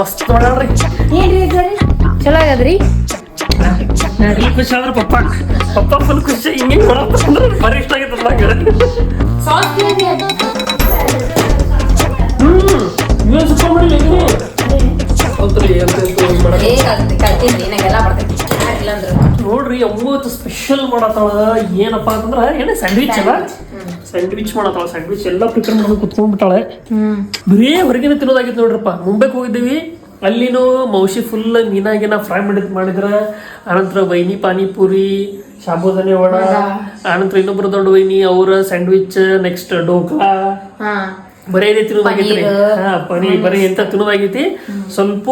ಮಸ್ತ್ ಮಾಡ್ಯಾಳ್ರಿ ಏನ್ರಿ ಅಜ್ಜಾರಿ ಚಲೋ ಆಗದ್ರಿ ಫುಲ್ ಖುಷಿ ಆದ್ರೆ ಪಪ್ಪ ಪಪ್ಪ ಫುಲ್ ಖುಷಿ ಹಿಂಗೆ ಮಾಡತ್ತಂದ್ರೆ ಬರೀ ಇಷ್ಟ ಆಗೈತೆ ನಂಗೆ ಹ್ಮ್. ನೀವು ಸುತ್ತ ಅಂತ ಇಂತ ಹಿಂಗ್ ಇಲ್ಲ ಅಂದ್ರು ನೋಡ್ರಿ ಅವತ್ತು ಸ್ಪೆಷಲ್ ಮಾಡತ್ತಾಳ. ಏನಪ್ಪಾ ಅಂತಂದ್ರೆ ಏನೇ ಸ್ಯಾಂಡ್ವಿಚ್ ಅಲ್ಲ? ಸ್ಯಾಂಡ್ವಿಚ್ ಮಾಡತ್ತಾಳ ಸ್ಯಾಂಡ್ವಿಚ್ ಎಲ್ಲ ಪ್ರಿಪೇರ್ ಮಾಡೋದು ಕುತ್ಕೊಂಡ್ಬಿಟ್ಟಾಳೆ. ಬರೀ ಹೊರಗಿನ ತಿನ್ನೋದಾಗಿತ್ತು ನೋಡ್ರಪ್ಪ. ಮುಂಬೈಗೆ ಹೋಗಿದ್ದೀವಿ. ಅಲ್ಲಿನೂ ಮೌಸಿ ಫುಲ್ ಮೀನಾಗಿನ ಫ್ರೈ ಮಾಡಿದ್ ಮಾಡಿದ್ರ. ಆನಂತರ ವೈನಿ ಪಾನಿಪುರಿ ಶಾಬೂದನೆ ವಡ. ಆನಂತರ ಇನ್ನೊಬ್ರು ದೊಡ್ಡ ವೈನಿ ಅವರ ಸ್ಯಾಂಡ್ವಿಚ್ ನೆಕ್ಸ್ಟ್ ಡೋಕ್ಲಾ ಬರೀ ಇದೇ ತಿನ್ನೋದಾಗೈತಿ ಹಾ ಪನೀರ್ ಬರೀ ಎಂತ ತಿನ್ನೋದಾಗೈತಿ ಸ್ವಲ್ಪ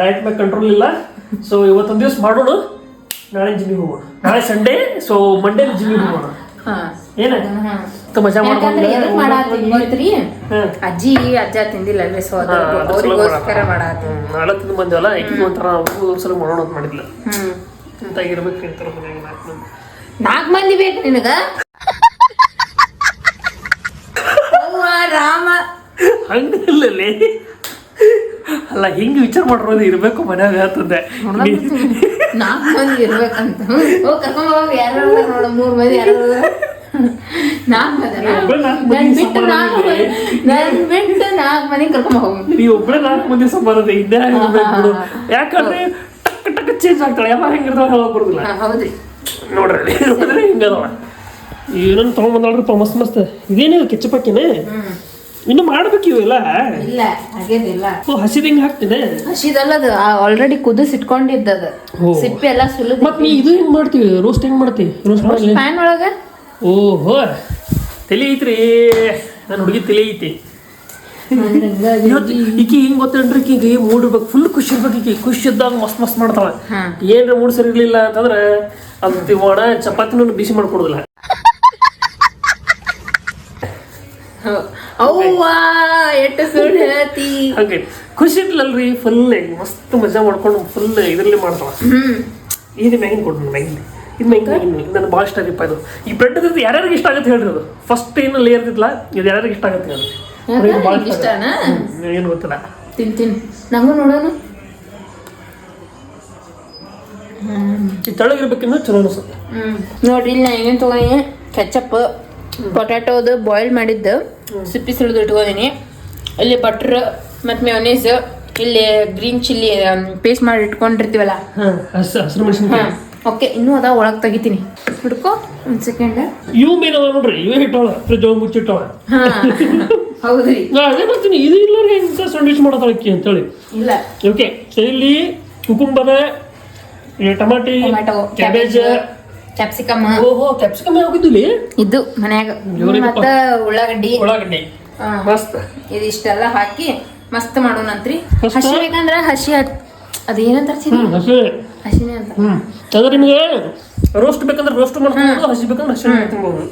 ಡಯಟ್ ಮೇಲೆ ಕಂಟ್ರೋಲ್ ಇಲ್ಲ. ಸೊ ಇವತ್ತೊಂದು ದಿವಸ ಮಾಡೋಣ. ನಾಳೆ ಜಿಮ್ಮಿಗೆ ಹೋಗೋಣ. ನಾಳೆ ಸಂಡೇ ಸೊ ಮಂಡೇ ಜಿಮ್ಮಿಗೆ ಹೋಗೋಣ. ಏನ? ಮಜಾ ಎದಕ್ ಮಾಡ್ಕೊಂಡು ಗೊತ್ತ್ರಿ. ಅಜ್ಜಿ ಅಜ್ಜ ತಿಂದಿಲ್ಲ ಅಲ್ವೇ ಸೊ ಅವ್ರಿಗೋಸ್ಕರ ಹ್ಮ್, ನಾಳೆ ತಿಂದು ಬಂದೇವಲ್ಲ ಈಗಿನ ಒಂಥರ ಒಂದ್ಸಲ ಮಾಡೋಣ ಅಂತ ಮಾಡಿದ್ಲ. ಅಂತ ಇರ್ಬೇಕು ಅಂತಾರ ಮನ್ಯಾಗ ನಾಲ್ಕು ಮಂದಿ. ನಾಲ್ಕು ಮಂದಿ ಬೇಕು ನಿನಗ? ರಾಮ. ಹಂಗಲ್ಲೇ ಅಲ್ಲ ಹಿಂಗ್ ವಿಚಾರ ಮಾಡಿರೋದು ಇರ್ಬೇಕು ಮನ್ಯಾಗ ಅಂತಂದೆ. ನಾಲ್ಕು ಮಂದಿ ಇರ್ಬೇಕಂತ. ಹೋಗ್ ಕರ್ಕೊಂಡ್ ಹೋಗ್ ಯಾರು ನೋಡ ಮೂರ್ ಮಂದಿ ಯಾರು ನಾಲ್ಕು ನಾಲ್ಕು ಬಿಟ್ಟು ನಾಲ್ಕು ಸಂಬಂಧ ಮಂದಿ ನನ್ ಬಿಟ್ಟು ನಾಲ್ಕು ಮಂದಿ ಕರ್ಕೊಂಡ್ ಹೋಗ್. ನೀವು ಒಬ್ಬಳೆ ನಾಲ್ಕು ಮಂದಿ ಸಂಬಂಧ ಇದ್ದೇ ಇರ್ಬೇಕು ಯಾಕಂದ್ರೆ ಟಕ್ ಟಕ್ ಚೇಂಜ್ ಆಗ್ತಾಳೆ. ಯಾವಾಗ ಹೆಂಗಿರ್ತಾವ ಹೇಳಕ್ ಬರುದಿಲ್ಲ. ಹೌದ್ರಿ ನೋಡ್ರಿ ನೋಡ್ರಿ ಹಿಂಗದವ ಏನನ್ನ ತಗೊಂಡ್ಬಂದಳ್ರಿಪ್ಪ ಮಸ್ತ್ ಮಸ್ತ್. ಇದೇನಿದು ಕೆಚ್ಚಪಕ್ಕಿನೇ ಇನ್ನು ಮಾಡ್ಬೇಕು ಇವೆಲ್ಲ ಇಲ್ಲ ಹಾಗೇನಿಲ್ಲ. ಓ ಹಸಿದ ಹಿಂಗ್ ಹಾಕ್ತಿದೆ ಹಸಿದಲ್ಲ ಅದು ಆಲ್ರೆಡಿ ಕುದಿಸ್ ಇಟ್ಕೊಂಡಿದ್ದದ. ಸಿಪ್ಪೆ ಎಲ್ಲ ಸುಲಭ ಮತ್ತೆ ನೀ ಇದು ಹೆಂಗ್ ಮಾಡ್ತೀವಿ ರೋಸ್ಟ್ ಹೆಂಗ್ ಮಾಡ್ತೀವಿ ರೋಸ್ಟ್ ಮಾಡಲಿ. ಪ್ಯಾನ್ ಒಳಗ? ಓಹೋ ತಲೆ ಐತ್ರಿ. ನನ್ನ ಹುಡುಗಿ ತಲೆ ಐತಿ. ಈಕಿ ಹಿಂಗೆ ಗೊತ್ತೇನ್ರಿ ಈಕಿ ಮೂಡ್ ಇರ್ಬೇಕು ಫುಲ್ ಖುಷಿ ಇರ್ಬೇಕು ಈಕಿ. ಖುಷಿ ಇದ್ದಾಗ ಮಸ್ತ್ ಮಸ್ತ್ ಮಾಡ್ತಾಳ. ಏನ್ರ ಮೂಡ್ ಸರಿ ಇರ್ಲಿಲ್ಲ ಅಂತಂದ್ರೆ ಅದು ಒಣ ಚಪಾತಿನೂ ಬಿಸಿ ಮಾಡ್ಕೊಡುದಿಲ್ಲ. ಹಂಗೆ. ಖುಷಿ ಇರ್ಲಲ್ರಿ ಫುಲ್ ಮಸ್ತ್ ಮಜಾ ಮಾಡ್ಕೊಂಡು ಫುಲ್ ಇದ್ರಲ್ಲಿ ಮಾಡ್ತಾಳ. ಹ್ಮ್. ಇದು ಮ್ಯಾಗಿನ್ ಕೊಡ್ರಿ ಮ್ಯಾಗಿನ್. ಇದು ಮ್ಯಾಗಿನ್ ನನ್ನ ಭಾಳ ಇಷ್ಟ ಆಗಿಪ್ಪ ಇದು. ಈ ಬ್ರೆಡ್ ಇದ್ದು ಯಾರ್ಯಾರಿಗೆ ಇಷ್ಟ ಆಗುತ್ತೆ ಹೇಳ್ರಿ ಅದು. ಫಸ್ಟ್ ಏನು ಲೇಯರ್ ಇದ್ದಿಲ್ಲ ಇದು ಯಾರ್ಯಾರಿಗೆ ಇಷ್ಟ ಆಗುತ್ತೆ ಹೇಳ್ರಿ. ಇದು ಭಾಳ ಇಷ್ಟ ಇಷ್ಟನಾ? ಏನು ಗೊತ್ತಿಲ್ಲ. ತಿನ್ ತಿನ್. ನಂಗೂ ನೋಡೋಣ. ಈ ತೆಳಗಿರ್ಬೇಕಿನ್ನು ಚಲೋ ಅನಿಸುತ್ತೆ. ಹ್ಮ್. ನೋಡ್ರಿ ಇಲ್ಲಿ ನಾ ಏನೇನು ತೊಗೊಂಡಿನಿ? ಕೆಚಪ್ ಪೊಟ್ಯಾಟೋದು ಬಾಯ್ಲ್ ಮಾಡಿದ್ದು. ಸಿಪ್ಪಿ ಸುಳಿದು ಇಟ್ಕೊಂಡಿನಿ. ಇಲ್ಲಿ ಬಟ್ರ್ ಮತ್ತು ಮೆಯೋನೀಸ್ ಇಲ್ಲಿ ಗ್ರೀನ್ ಚಿಲ್ಲಿ ಪೇಸ್ಟ್ ಮಾಡಿ ಇಟ್ಕೊಂಡಿರ್ತೀವಲ್ಲ? ಹಾಂ ಹಸಿ ಹಸಿರು ಮೆಣಸಿನ್ಕಾಯಿ. ಓಕೆ ಇನ್ನೂ ಅದ ಒಳಗ್ ತೆಗಿತೀನಿ. ಹಿಡ್ಕೋ ಒಂದು ಸೆಕೆಂಡ್ ಇವು ಮೇನ್ ಅವ ನೋಡ್ರಿ ಇವೇ ಇಟ್ಟವಳ ಫ್ರಿಜ್ ಒಳಗೆ ಮುಚ್ಚಿಟ್ಟವಳ. ಹೌದ್ರಿ. ನಾ ಅದೇ ಬರ್ತೀನಿ ಇದು ಅಂತ ಇಂಥ ಸ್ಯಾಂಡ್ವಿಚ್ ಮಾಡತಾಳಕ್ಕಿ ಅಂತೇಳಿ. ಇಲ್ಲ. ಓಕೆ ಇಲ್ಲಿ ಕುಕುಂಬರ ಟಮಾಟಿ ಕ್ಯಾಬೇಜ್. ಕ್ಯಾಪ್ಸಿಕಮ್. ಓಹೋ ಕ್ಯಾಪ್ಸಿಕಮ್ ಹೋಗಿದ್ದಿಲ್ಲಿ ಇದು ಮನ್ಯಾಗ. ಮತ್ತೆ ಉಳ್ಳಾಗಡ್ಡಿ. ಉಳ್ಳಾಗಡ್ಡಿ. ಮಸ್ತ್. ಇದಿಷ್ಟೆಲ್ಲ ಹಾಕಿ ಮಸ್ತ್ ಮಾಡೋಣಂತ್ರಿ? ಹಸಿ ಬೇಕಂದ್ರ ಹಸಿ ಹತ್ ಅದೇನಂತಾರ ಹಸಿ ಹಸಿನೇ ಅಂತ. ಅದ್ರ ನಿಮಗೆ ರೋಸ್ಟ್ ಬೇಕಂದ್ರೆ ರೋಸ್ಟ್ ಮಾಡ್ಕೊಂಡು ಹಸಿ ಬೇಕಂದ್ರೆ ಹಸಿ ತಿನ್ಬೋದು.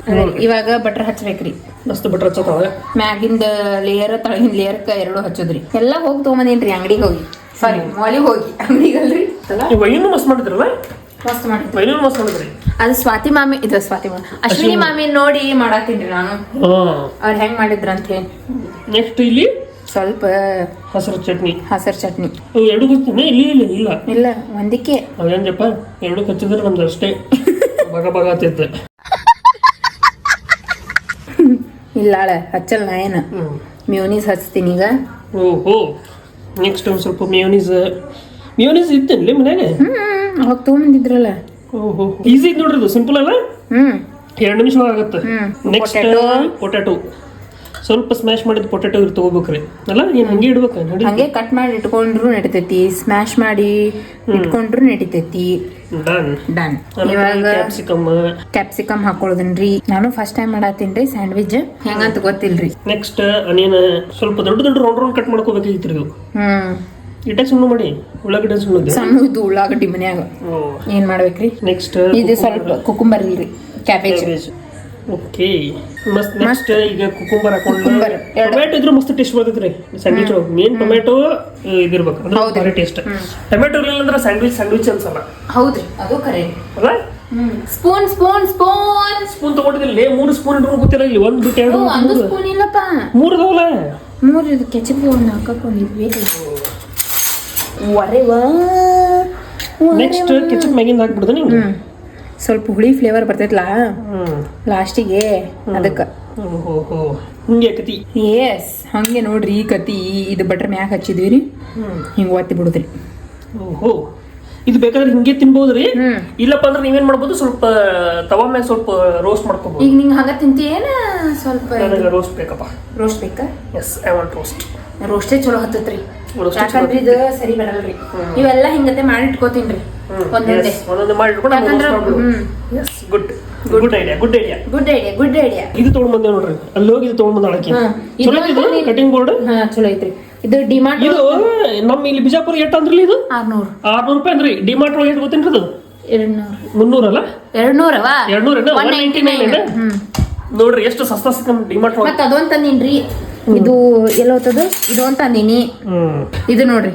ಇವಾಗ ಬಟರ್ ಹಚ್ಬೇಕ್ರಿ. ಮಸ್ತ್ ಬಟರ್ ಹಚ್ಚತಾಳೆ ಮ್ಯಾಗಿಂದ ಲೇಯರ್ ತಳಗಿನ ಲೇಯರ್ ಎರಡು ಹಚ್ಚೋದ್ರಿ. ಎಲ್ಲ ಹೋಗಿ ತೊಗೊಂಬಂದೇನ್ರಿ ಅಂಗಡಿಗೆ ಹೋಗಿ. ಸಾರಿ ಮಾಲಿಗೆ ಹೋಗಿ. ಅಂಗಡಿಗೆ ಅಲ್ರಿ ವೈನು ಮಸ್ತ್ ಮಾಡಿದ್ರಲ್ಲ? ಮಸ್ತ್ ಮಾಡಿದ್ರಿ ವೈನು ಮಸ್ತ್ ಮಾಡಿದ್ರಿ? ಅದು ಸ್ವಾತಿ ಮಾಮಿ ಇದು ಸ್ವಾತಿ ಮಾಮಿ. ಅಶ್ವಿನಿ ಮಾಮಿ. ನೋಡಿ ಮಾಡಾತೀನಿ ನಾನು. ಅವ್ರು ಹೆಂಗ್ ಮಾಡಿದ್ರ ಅಂತ ಹೇಳಿ ನೆಕ್ಸ್ಟ್ ಇಲ್ಲಿ? ಸ್ವಲ್ಪ ಹಸಿರು ಚಟ್ನಿ. ಹಸಿರು ಚಟ್ನಿ. ಅವು ಎರಡು ಹಚ್ತೀನಿ ಇಲ್ಲಿ ಇಲ್ಲ ಇಲ್ಲ. ಇಲ್ಲ ಒಂದಕ್ಕೆ. ಅದೇನಪ್ಪ ಎರಡು ಕಚ್ಚಿದ್ರೆ ನಮ್ದು ಅಷ್ಟೇ. ಬಗ ಬಗ ಹತ್ತಿತ್ತು ಇಲ್ಲ ಅಳ ಹಚ್ಚಲ್ ನಾ ಏನ? ಮ್ಯೂನೀಸ್ ಹಚ್ತೀನಿ ಈಗ. ಓಹೋ ನೆಕ್ಸ್ಟ್ ಒಂದು ಸ್ವಲ್ಪ ಮಿಯೋನೀಸ್ ಮಿಯೋನೀಸ್ ಇತ್ತೇನ್ಲಿ ಮನ್ಯಾಗ? ಹ್ಮ್ ಅವಾಗ ತೊಗೊಂಡಿದ್ರಲ್ಲ ಓಹೋ ಈಸಿ ನೋಡ್ರಿ ಸಿಂಪಲ್ ಅಲ್ಲ? ಹ್ಮ್. ಎರಡು ನಿಮಿಷ ಆಗುತ್ತೆ. ನೆಕ್ಸ್ಟ್. ಪೊಟ್ಯಾಟೊ ಸ್ವಲ್ಪ ಸ್ಮ್ಯಾಶ್ ಮಾಡಿದ ಪೊಟ್ಯಾಟೊ ಇವ್ರು ತಗೋಬೇಕ್ರಿ. ಅಲ್ಲ ಏನು ಹಂಗೆ ಇಡ್ಬೇಕು ನೋಡಿ. ಹಂಗೆ ಕಟ್ ಮಾಡಿ ಇಟ್ಕೊಂಡ್ರು ನಡಿತೈತಿ ಸ್ಮ್ಯಾಶ್ ಮಾಡಿ ಇಟ್ಕೊಂಡ್ರು ನಡಿತೈತಿ. ಡನ್ ಡನ್ ಇವಾಗ ಕ್ಯಾಪ್ಸಿಕಮ್ ಕ್ಯಾಪ್ಸಿಕಮ್ ಹಾಕೊಳ್ಳೋದನ್ರಿ. ನಾನು ಫಸ್ಟ್ ಟೈಮ್ ಮಾಡತ್ತೀನಿ ಸ್ಯಾಂಡ್ವಿಚ್ ಹೆಂಗಂತ ಗೊತ್ತಿಲ್ರಿ. ನೆಕ್ಸ್ಟ್ ಅನಿಯನ್ ಸ್ವಲ್ಪ ದೊಡ್ಡ ದೊಡ್ಡ ರೌಂಡ್ ರೌಂಡ್ ಕಟ್ ಮಾಡ್ಕೋಬೇಕಾಗಿತ್ತು ಇದು. ಹ್ಮ್. ಇಟ್ಟೆ ಸುಣ್ಣು ಮಾಡಿ ಉಳ್ಳಾಗಡ್ಡೆ ಸಣ್ಣದು ಸಣ್ಣ ಇದು ಉಳ್ಳಾಗಡ್ಡಿ ಮನ್ಯಾಗ. ಏನ್ ಮಾಡ್ಬೇಕ್ರಿ? ನೆಕ್ಸ್ಟ್ ಇದು ಸ್ವಲ್ಪ ಕುಕುಂಬರ್ ಇಲ್ರಿ ಕ್ಯಾಬೇಜ್ ಓಕೆ ಮಸ್ತ್ ನೆಕ್ಸ್ಟ್ ಈಗ ಕುಕುಂಬರ್ ಹಾಕೊಂಡು Cucumber, ಎರಡು. ಟೊಮ್ಯಾಟೊ ಇದ್ರೆ ಮಸ್ತ್ ಟೇಸ್ಟ್ ಬರ್ತೈತ್ರಿ ಸ್ಯಾಂಡ್ವಿಚ್ ಒಳಗೆ. ಮೇನ್ ಟೊಮ್ಯಾಟೊ ಇದಿರ್ಬೇಕು ಅಂದ್ರೆ ಹೌದು. ಭಾರಿ ಟೇಸ್ಟ್ ಟೊಮ್ಯಾಟೊ ಇರಲಿಲ್ಲ ಅಂದ್ರೆ ಸ್ಯಾಂಡ್ವಿಚ್ ಸ್ಯಾಂಡ್ವಿಚ್ ಅನ್ಸಲ್ಲ. ಹೌದ್ರಿ ಅದು ಕರೆ. ಅಲ್ಲ? ಸ್ಪೂನ್ ಸ್ಪೂನ್ ಸ್ಪೂನ್ ಸ್ಪೂನ್ ತಗೊಂಡಿದ್ದಿಲ್ಲ ಮೂರು ಸ್ಪೂನ್ ಇಟ್ಕೊಂಡು ಗೊತ್ತಿಲ್ಲ ಇಲ್ಲಿ ಒಂದು ಬಿಟ್ಟು ಎರಡು ಒಂದು ಮೂರು. ಸ್ಪೂನ್ ಇಲ್ಲಪ್ಪ. ಮೂರು ಅದಾವಲ್ಲ? ಮೂರು ಇದು ಕೆಚಪ್ ಒಂದು ಹಾಕಕ್ಕೆ ಒಂದಿದ್ವಿ ಒರೆ ವಾ ನೆಕ್ಸ್ಟ್ ಕೆಚಪ್ ಮ್ಯಾಗಿಂದ ಹಾಕ್ಬಿಡ್ದು ನೀವು? ಸ್ವಲ್ಪ ಹುಳಿ ಫ್ಲೇವರ್ ಬರ್ತೈತಲ್ಲ ಲಾಸ್ಟಿಗೆ ಅದಕ್ಕೆ. ಹಿಂಗೆ ಕತಿ. ಎಸ್ ಹಂಗೆ ನೋಡ್ರಿ ಈ ಕತಿ ಇದು ಬಟ್ರ್ ಮ್ಯಾಗ ಹಚ್ಚಿದ್ವಿ ರೀ. ಹಿಂಗೆ ಒತ್ತಿ ಬಿಡುದ್ರಿ. ಓಹೋ. ಇದು ಬೇಕಾದ್ರೆ ಹಿಂಗೆ ತಿನ್ಬೋದು ರೀ. ಇಲ್ಲಪ್ಪ ಅಂದ್ರೆ ನೀವೇನ್ ಮಾಡ್ಬೋದು? ಸ್ವಲ್ಪ ತವ ಮೇಲೆ ಸ್ವಲ್ಪ ರೋಸ್ಟ್ ಮಾಡ್ಕೋಬಹುದು ಈಗ ನಿಂಗೆ ಹಂಗ ತಿಂತೀಯೇನ? ಸ್ವಲ್ಪ ರೋಸ್ಟ್ ಬೇಕಪ್ಪ. ರೋಸ್ಟ್ ಬೇಕಾ? ಎಸ್ ಐ ವಾಂಟ್ ರೋಸ್ಟ್ ರೋಸ್ಟೇ ಚಲೋ ಹತ್ತತ್ರಿ. ಯಾಕಂದ್ರೆ ಇದು ಸರಿ ಬರಲ್ರಿ. ಇವೆಲ್ಲ ಹಿಂಗತೆ ಮಾಡಿ ಇಟ್ಕೋತೀನ್ರಿ ಒಂದೊಂದೇ. ಒಂದೊಂದು ಮಾಡಿ ಇಟ್ಕೊಂಡು ಯಾಕಂದ್ರೆ yes good good idea good idea good idea good idea ಇದು ತೊಗೊಂಡ್ ಬಂದೆ ನೋಡ್ರಿ. ಅಲ್ಲಿ ಹೋಗಿ ಇದು ತೊಗೊಂಡ್ ಬಂದ ಅಳಕಿ. ಚಲೋ ಇದು ಇದು ಕಟಿಂಗ್ ಬೋರ್ಡ್ ಹಾ ಚಲೋ ಐತ್ರಿ. ಇದು ಡಿಮಾರ್ಟ್ ಇದು ನಮ್ಮ ಇಲ್ಲಿ ಬಿಜಾಪುರ ಎಷ್ಟು ಅಂದ್ರಲ್ಲ ಇದು? ಆರ್ನೂರು. ಆರ್ನೂರು ರೂಪಾಯಿ ಅಂದ್ರಿ. ಡಿಮಾರ್ಟ್ ಒಳಗೆ ಎಷ್ಟು ಗೊತ್ತೇನ್ರಿ ಅಲ್ಲ? ನೂರ ಒನ್ ನೈಂಟಿ ನೈನ್ ಹ್ಮ್. ನೋಡ್ರಿ ಎಷ್ಟು ಸಸ್ತಾ ಸಿಕ್ಕ ಡಿಮಾರ್ಟ್ ಒಳಗೆ. ಮತ್ತೆ ಅದೊಂದ್ ತಂದೀನ್ರಿ. ಇದು ಎಲ್ಲ ಹೋತದ ಇದು ಅಂತ ನಿನಿ ಇದು ನೋಡ್ರಿ.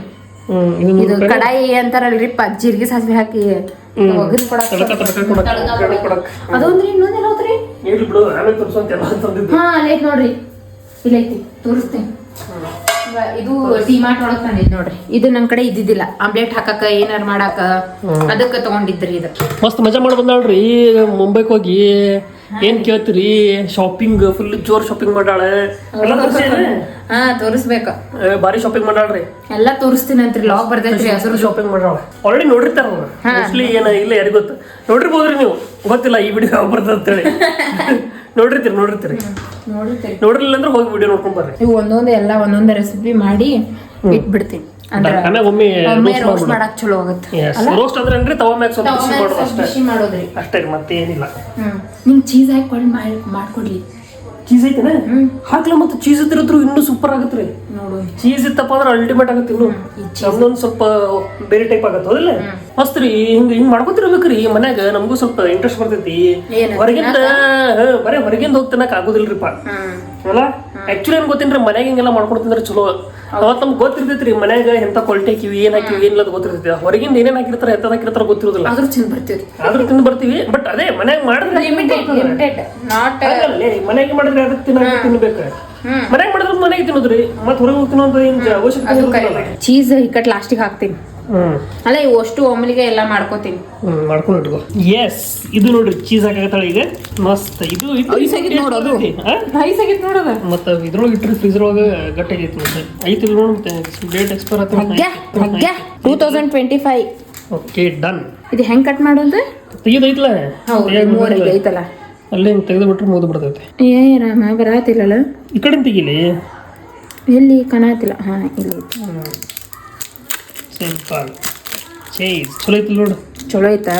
ಇದು ಕಡಾಯಿ ಅಂತಾರಲ್ರಿ ಪ ಜೀರಿಗೆ ಸಾಸಿವೆ ಹಾಕಿ ಕೊಡಾಕ್ ಕೊಡಕ್ ಅದೊಂದ್ರಿ ಇನ್ನೊಂದ್ ಹೋತ್ರಿ ಹಾ ಅಲ್ಲೈತ್ ನೋಡ್ರಿ. ಇಲ್ಲೈತಿ ತೋರಿಸ್ತೀನಿ. ಇದು ಡಿಮಾರ್ಟ್ ಒಳಗ್ ತಂದಿದ್ ನೋಡ್ರಿ. ಇದು ನನ್ ಕಡೆ ಇದ್ದಿದ್ದಿಲ್ಲ. ಆಮ್ಲೆಟ್ ಹಾಕಕ ಏನಾರ ಮಾಡಾಕ ಅದಕ್ಕ ತಗೊಂಡಿದ್ರಿ ಇದು ಮಸ್ತ್ ಮಜಾ ಮಾಡಿ ನೋಡ್ರಿ ಮುಂಬೈಕ್ ಹೋಗಿ ಏನ್ ಕೇಳ್ತೀರಿ? ಶಾಪಿಂಗ್ ಫುಲ್ ಜೋರ್ ಶಾಪಿಂಗ್ ಮಾಡಾಳೆ? ಹಾ ತೋರಿಸ್ಬೇಕ. ಬಾರಿ ಶಾಪಿಂಗ್ ಮಾಡಾಳ್ರಿ. ಎಲ್ಲಾ ತೋರಿಸ್ತೀನಂತ್ರಿ ಲಾಗ್ ಬರ್ತೈತ್ರಿ ಹಸಿರು ಶಾಪಿಂಗ್ ಮಾಡಾಳ. ಆಲ್ರೆಡಿ ನೋಡಿರ್ತಾರ ಅವ್ರು. ಮೋಸ್ಟ್ಲಿ ಏನ ಇಲ್ಲ ಯಾರಿಗ್ ಗೊತ್ತು. ನೋಡಿರ್ಬೋದ್ರಿ ನೀವು. ಗೊತ್ತಿಲ್ಲ ಈ ವಿಡಿಯೋ ಯಾವ ಬರ್ತದ ಅಂತೇಳಿ ನೋಡಿರ್ತೀರಿ ನೋಡಿರ್ತೀರಿ. ನೋಡಿರ್ತೀರಿ. ನೋಡಿರ್ಲಿಲ್ಲ ಅಂದ್ರೆ ಹೋಗಿ ವಿಡಿಯೋ ನೋಡ್ಕೊಂಡ್ ಬರ್ರಿ. ಇವು ಒಂದೊಂದು ಎಲ್ಲ ಒಂದೊಂದು ರೆಸಿಪಿ ಮಾಡಿ ಇಟ್ಬಿಡ್ತೀನಿ. ಅಂದ್ರ ಆಮೇಲೆ ಒಮ್ಮೆ ಒಮ್ಮೆ ರೋಸ್ಟ್ ಮಾಡಕ್ ಚಲೋ ಆಗತ್ತೆ. ರೋಸ್ಟ್ ಅಂದ್ರೆ ಏನ್ರಿ ತವ ಸ್ವಲ್ಪ ಬಿಸಿ ಮಾಡೋದು ಅಷ್ಟೇ ಬಿಸಿ ಮಾಡೋದ್ರಿ. ಅಷ್ಟೇ ಮತ್ತೆ ಏನಿಲ್ಲ ನಿಂಗ್ ಚೀಸ್ ಹಾಕಿ ಮಾಡಿ ಮಾಡ್ಕೊಡ್ಲಿ. ಚೀಸ್ ಐತೆನ? ಹಾಕ್ಲ ಮತ್ತೆ ಚೀಸ್ ಇದ್ರದ್ರು ಇನ್ನೂ ಸೂಪರ್ ಆಗತ್ರಿ ನೋಡು. ಚೀಸ್ ಇತ್ತಪ್ಪ ಅಂದ್ರೆ ಅಲ್ಟಿಮೇಟ್ ಆಗತ್ತೆ ಇನ್ನು. ಸ್ವಲ್ಪ ಬೇರೆ ಟೈಪ್ ಆಗತ್ತೆ ಹೌದಿಲ್ಲ? ಮಸ್ತ್ ರೀ ಹಿಂಗ ಹಿಂಗ್ ಮಾಡ್ಕೊತಿರ್ಬೇಕ್ರಿ ಮನ್ಯಾಗ ನಮಗೂ ಸ್ವಲ್ಪ ಇಂಟ್ರೆಸ್ಟ್ ಬರ್ತೈತಿ? ಹೊರಗಿಂದ ಬರೇ ಹೊರಗಿಂದ ಹೋಗಿ ತಿನ್ನಕ್ ಆಗುದಿಲ್ರಿಪ್ಪ. ಅಲ್ಲ? ಆಕ್ಚುಲಿ ಏನ್ ಗೊತ್ತೇನ್ರಿ ಮನ್ಯಾಗ ಹಿಂಗೆಲ್ಲ ಮಾಡ್ಕೊಂಡು ತಿಂದ್ರೆ ಚಲೋ. ಅವತ್ತು ನಮ್ಗೆ ಗೊತ್ತಿರ್ತೈತ್ರಿ ಮನ್ಯಾಗ ಎಂತ ಕ್ವಾಲಿಟಿ ಹಾಕಿವಿ ಏನ್ ಹಾಕಿವಿ ಏನಿಲ್ಲ ಗೊತ್ತಿರ್ತೈತಿ. ಹೊರಗಿಂದ ಏನೇನ್ ಹಾಕಿರ್ತಾರೆ ಎಂತ ಹಾಕಿರ್ತಾರ ಗೊತ್ತಿರೋದಿಲ್ಲ. ಆದ್ರೂ ತಿಂದು ಬರ್ತೀವಿ ಆದ್ರೂ ತಿಂದು ಬರ್ತೀವಿ ಬಟ್ ಅದೇ ಮನ್ಯಾಗ ಮಾಡಿದ್ರೆ ಮನ್ಯಾಗ ಮಾಡಿದ್ರೆ ಅದಕ್ಕೆ ತಿನ್ನ ತಿನ್ಬೇಕು? ಮನೆಗೆ ಮನ್ಯಾಗ ಮಾಡಿದ್ರೆ ಮನೆಗೆ ತಿನ್ನೋದ್ರಿ ಮತ್ತೆ ಹೊರಗೆ ಹೋಗಿ ಅಂತ ಏನು ಅವಶ್ಯಕತೆ ಇಲ್ಲ ಚೀಸ್ ಇಕ್ಕಟ್ ಲಾಸ್ಟಿಗೆ ಹಾಕ್ತೀನಿ. ಅಲ್ಲ ಇವು ಅಷ್ಟು ಒಮ್ಮಲಿಗೆ ಎಲ್ಲ ಮಾಡ್ಕೋತೀನಿ. ಹ್ಮ್ ಮಾಡ್ಕೊಂಡು ಇಟ್ಕೋ. ಎಸ್ ಇದು ನೋಡ್ರಿ ಚೀಸ್ ಹಾಕಾಕತ್ತಾಳ ಈಗ. ಮಸ್ತ್. ಇದು ಐಸ್ ಆಗಿತ್ ನೋಡೋದು ಮತ್ತೆ ಆಗಿತ್ತು ನೋಡೋದ ಮತ್ತ ಇದ್ರೊಳಗೆ ಇಟ್ಟರೆ ಫ್ರೀಜರ್ ಒಳಗೆ ಗಟ್ಟಿಗೈತಿ ಮತ್ತೆ. ಐತಿ ನೋಡು ಮತ್ತೆ ಡೇಟ್ ಎಕ್ಸ್ಪೈರ್ ಹಗ್ಗ ಹಗ್ಗ. Two thousand twenty five okay done ಇದು ಹೆಂಗ್ ಕಟ್ ಮಾಡೋದು ತೆಗೆದೈತ್ಲ ಹೌದು ಐತಲ್ಲ. ಅಲ್ಲೇ ಹಿಂಗೆ ತೆಗೆದು ಬಿಟ್ರೆ ಮುಗಿದು ಬಿಡ್ತೈತೆ. ಏ ರಾಮ ಬರಾತಿಲ್ಲಲ್ಲ? ಈ ಕಡೆ ತೆಗಿಲಿ? ಎಲ್ಲಿ? ಕಾಣತಿಲ್ಲ. ಹಾ ಇಲ್ಲಿ. ಸಿಂಪಲ್. ಚೇಸ್. ಚಲೋ ಐತಿ ನೋಡು. ಚಲೋ ಐತಾ?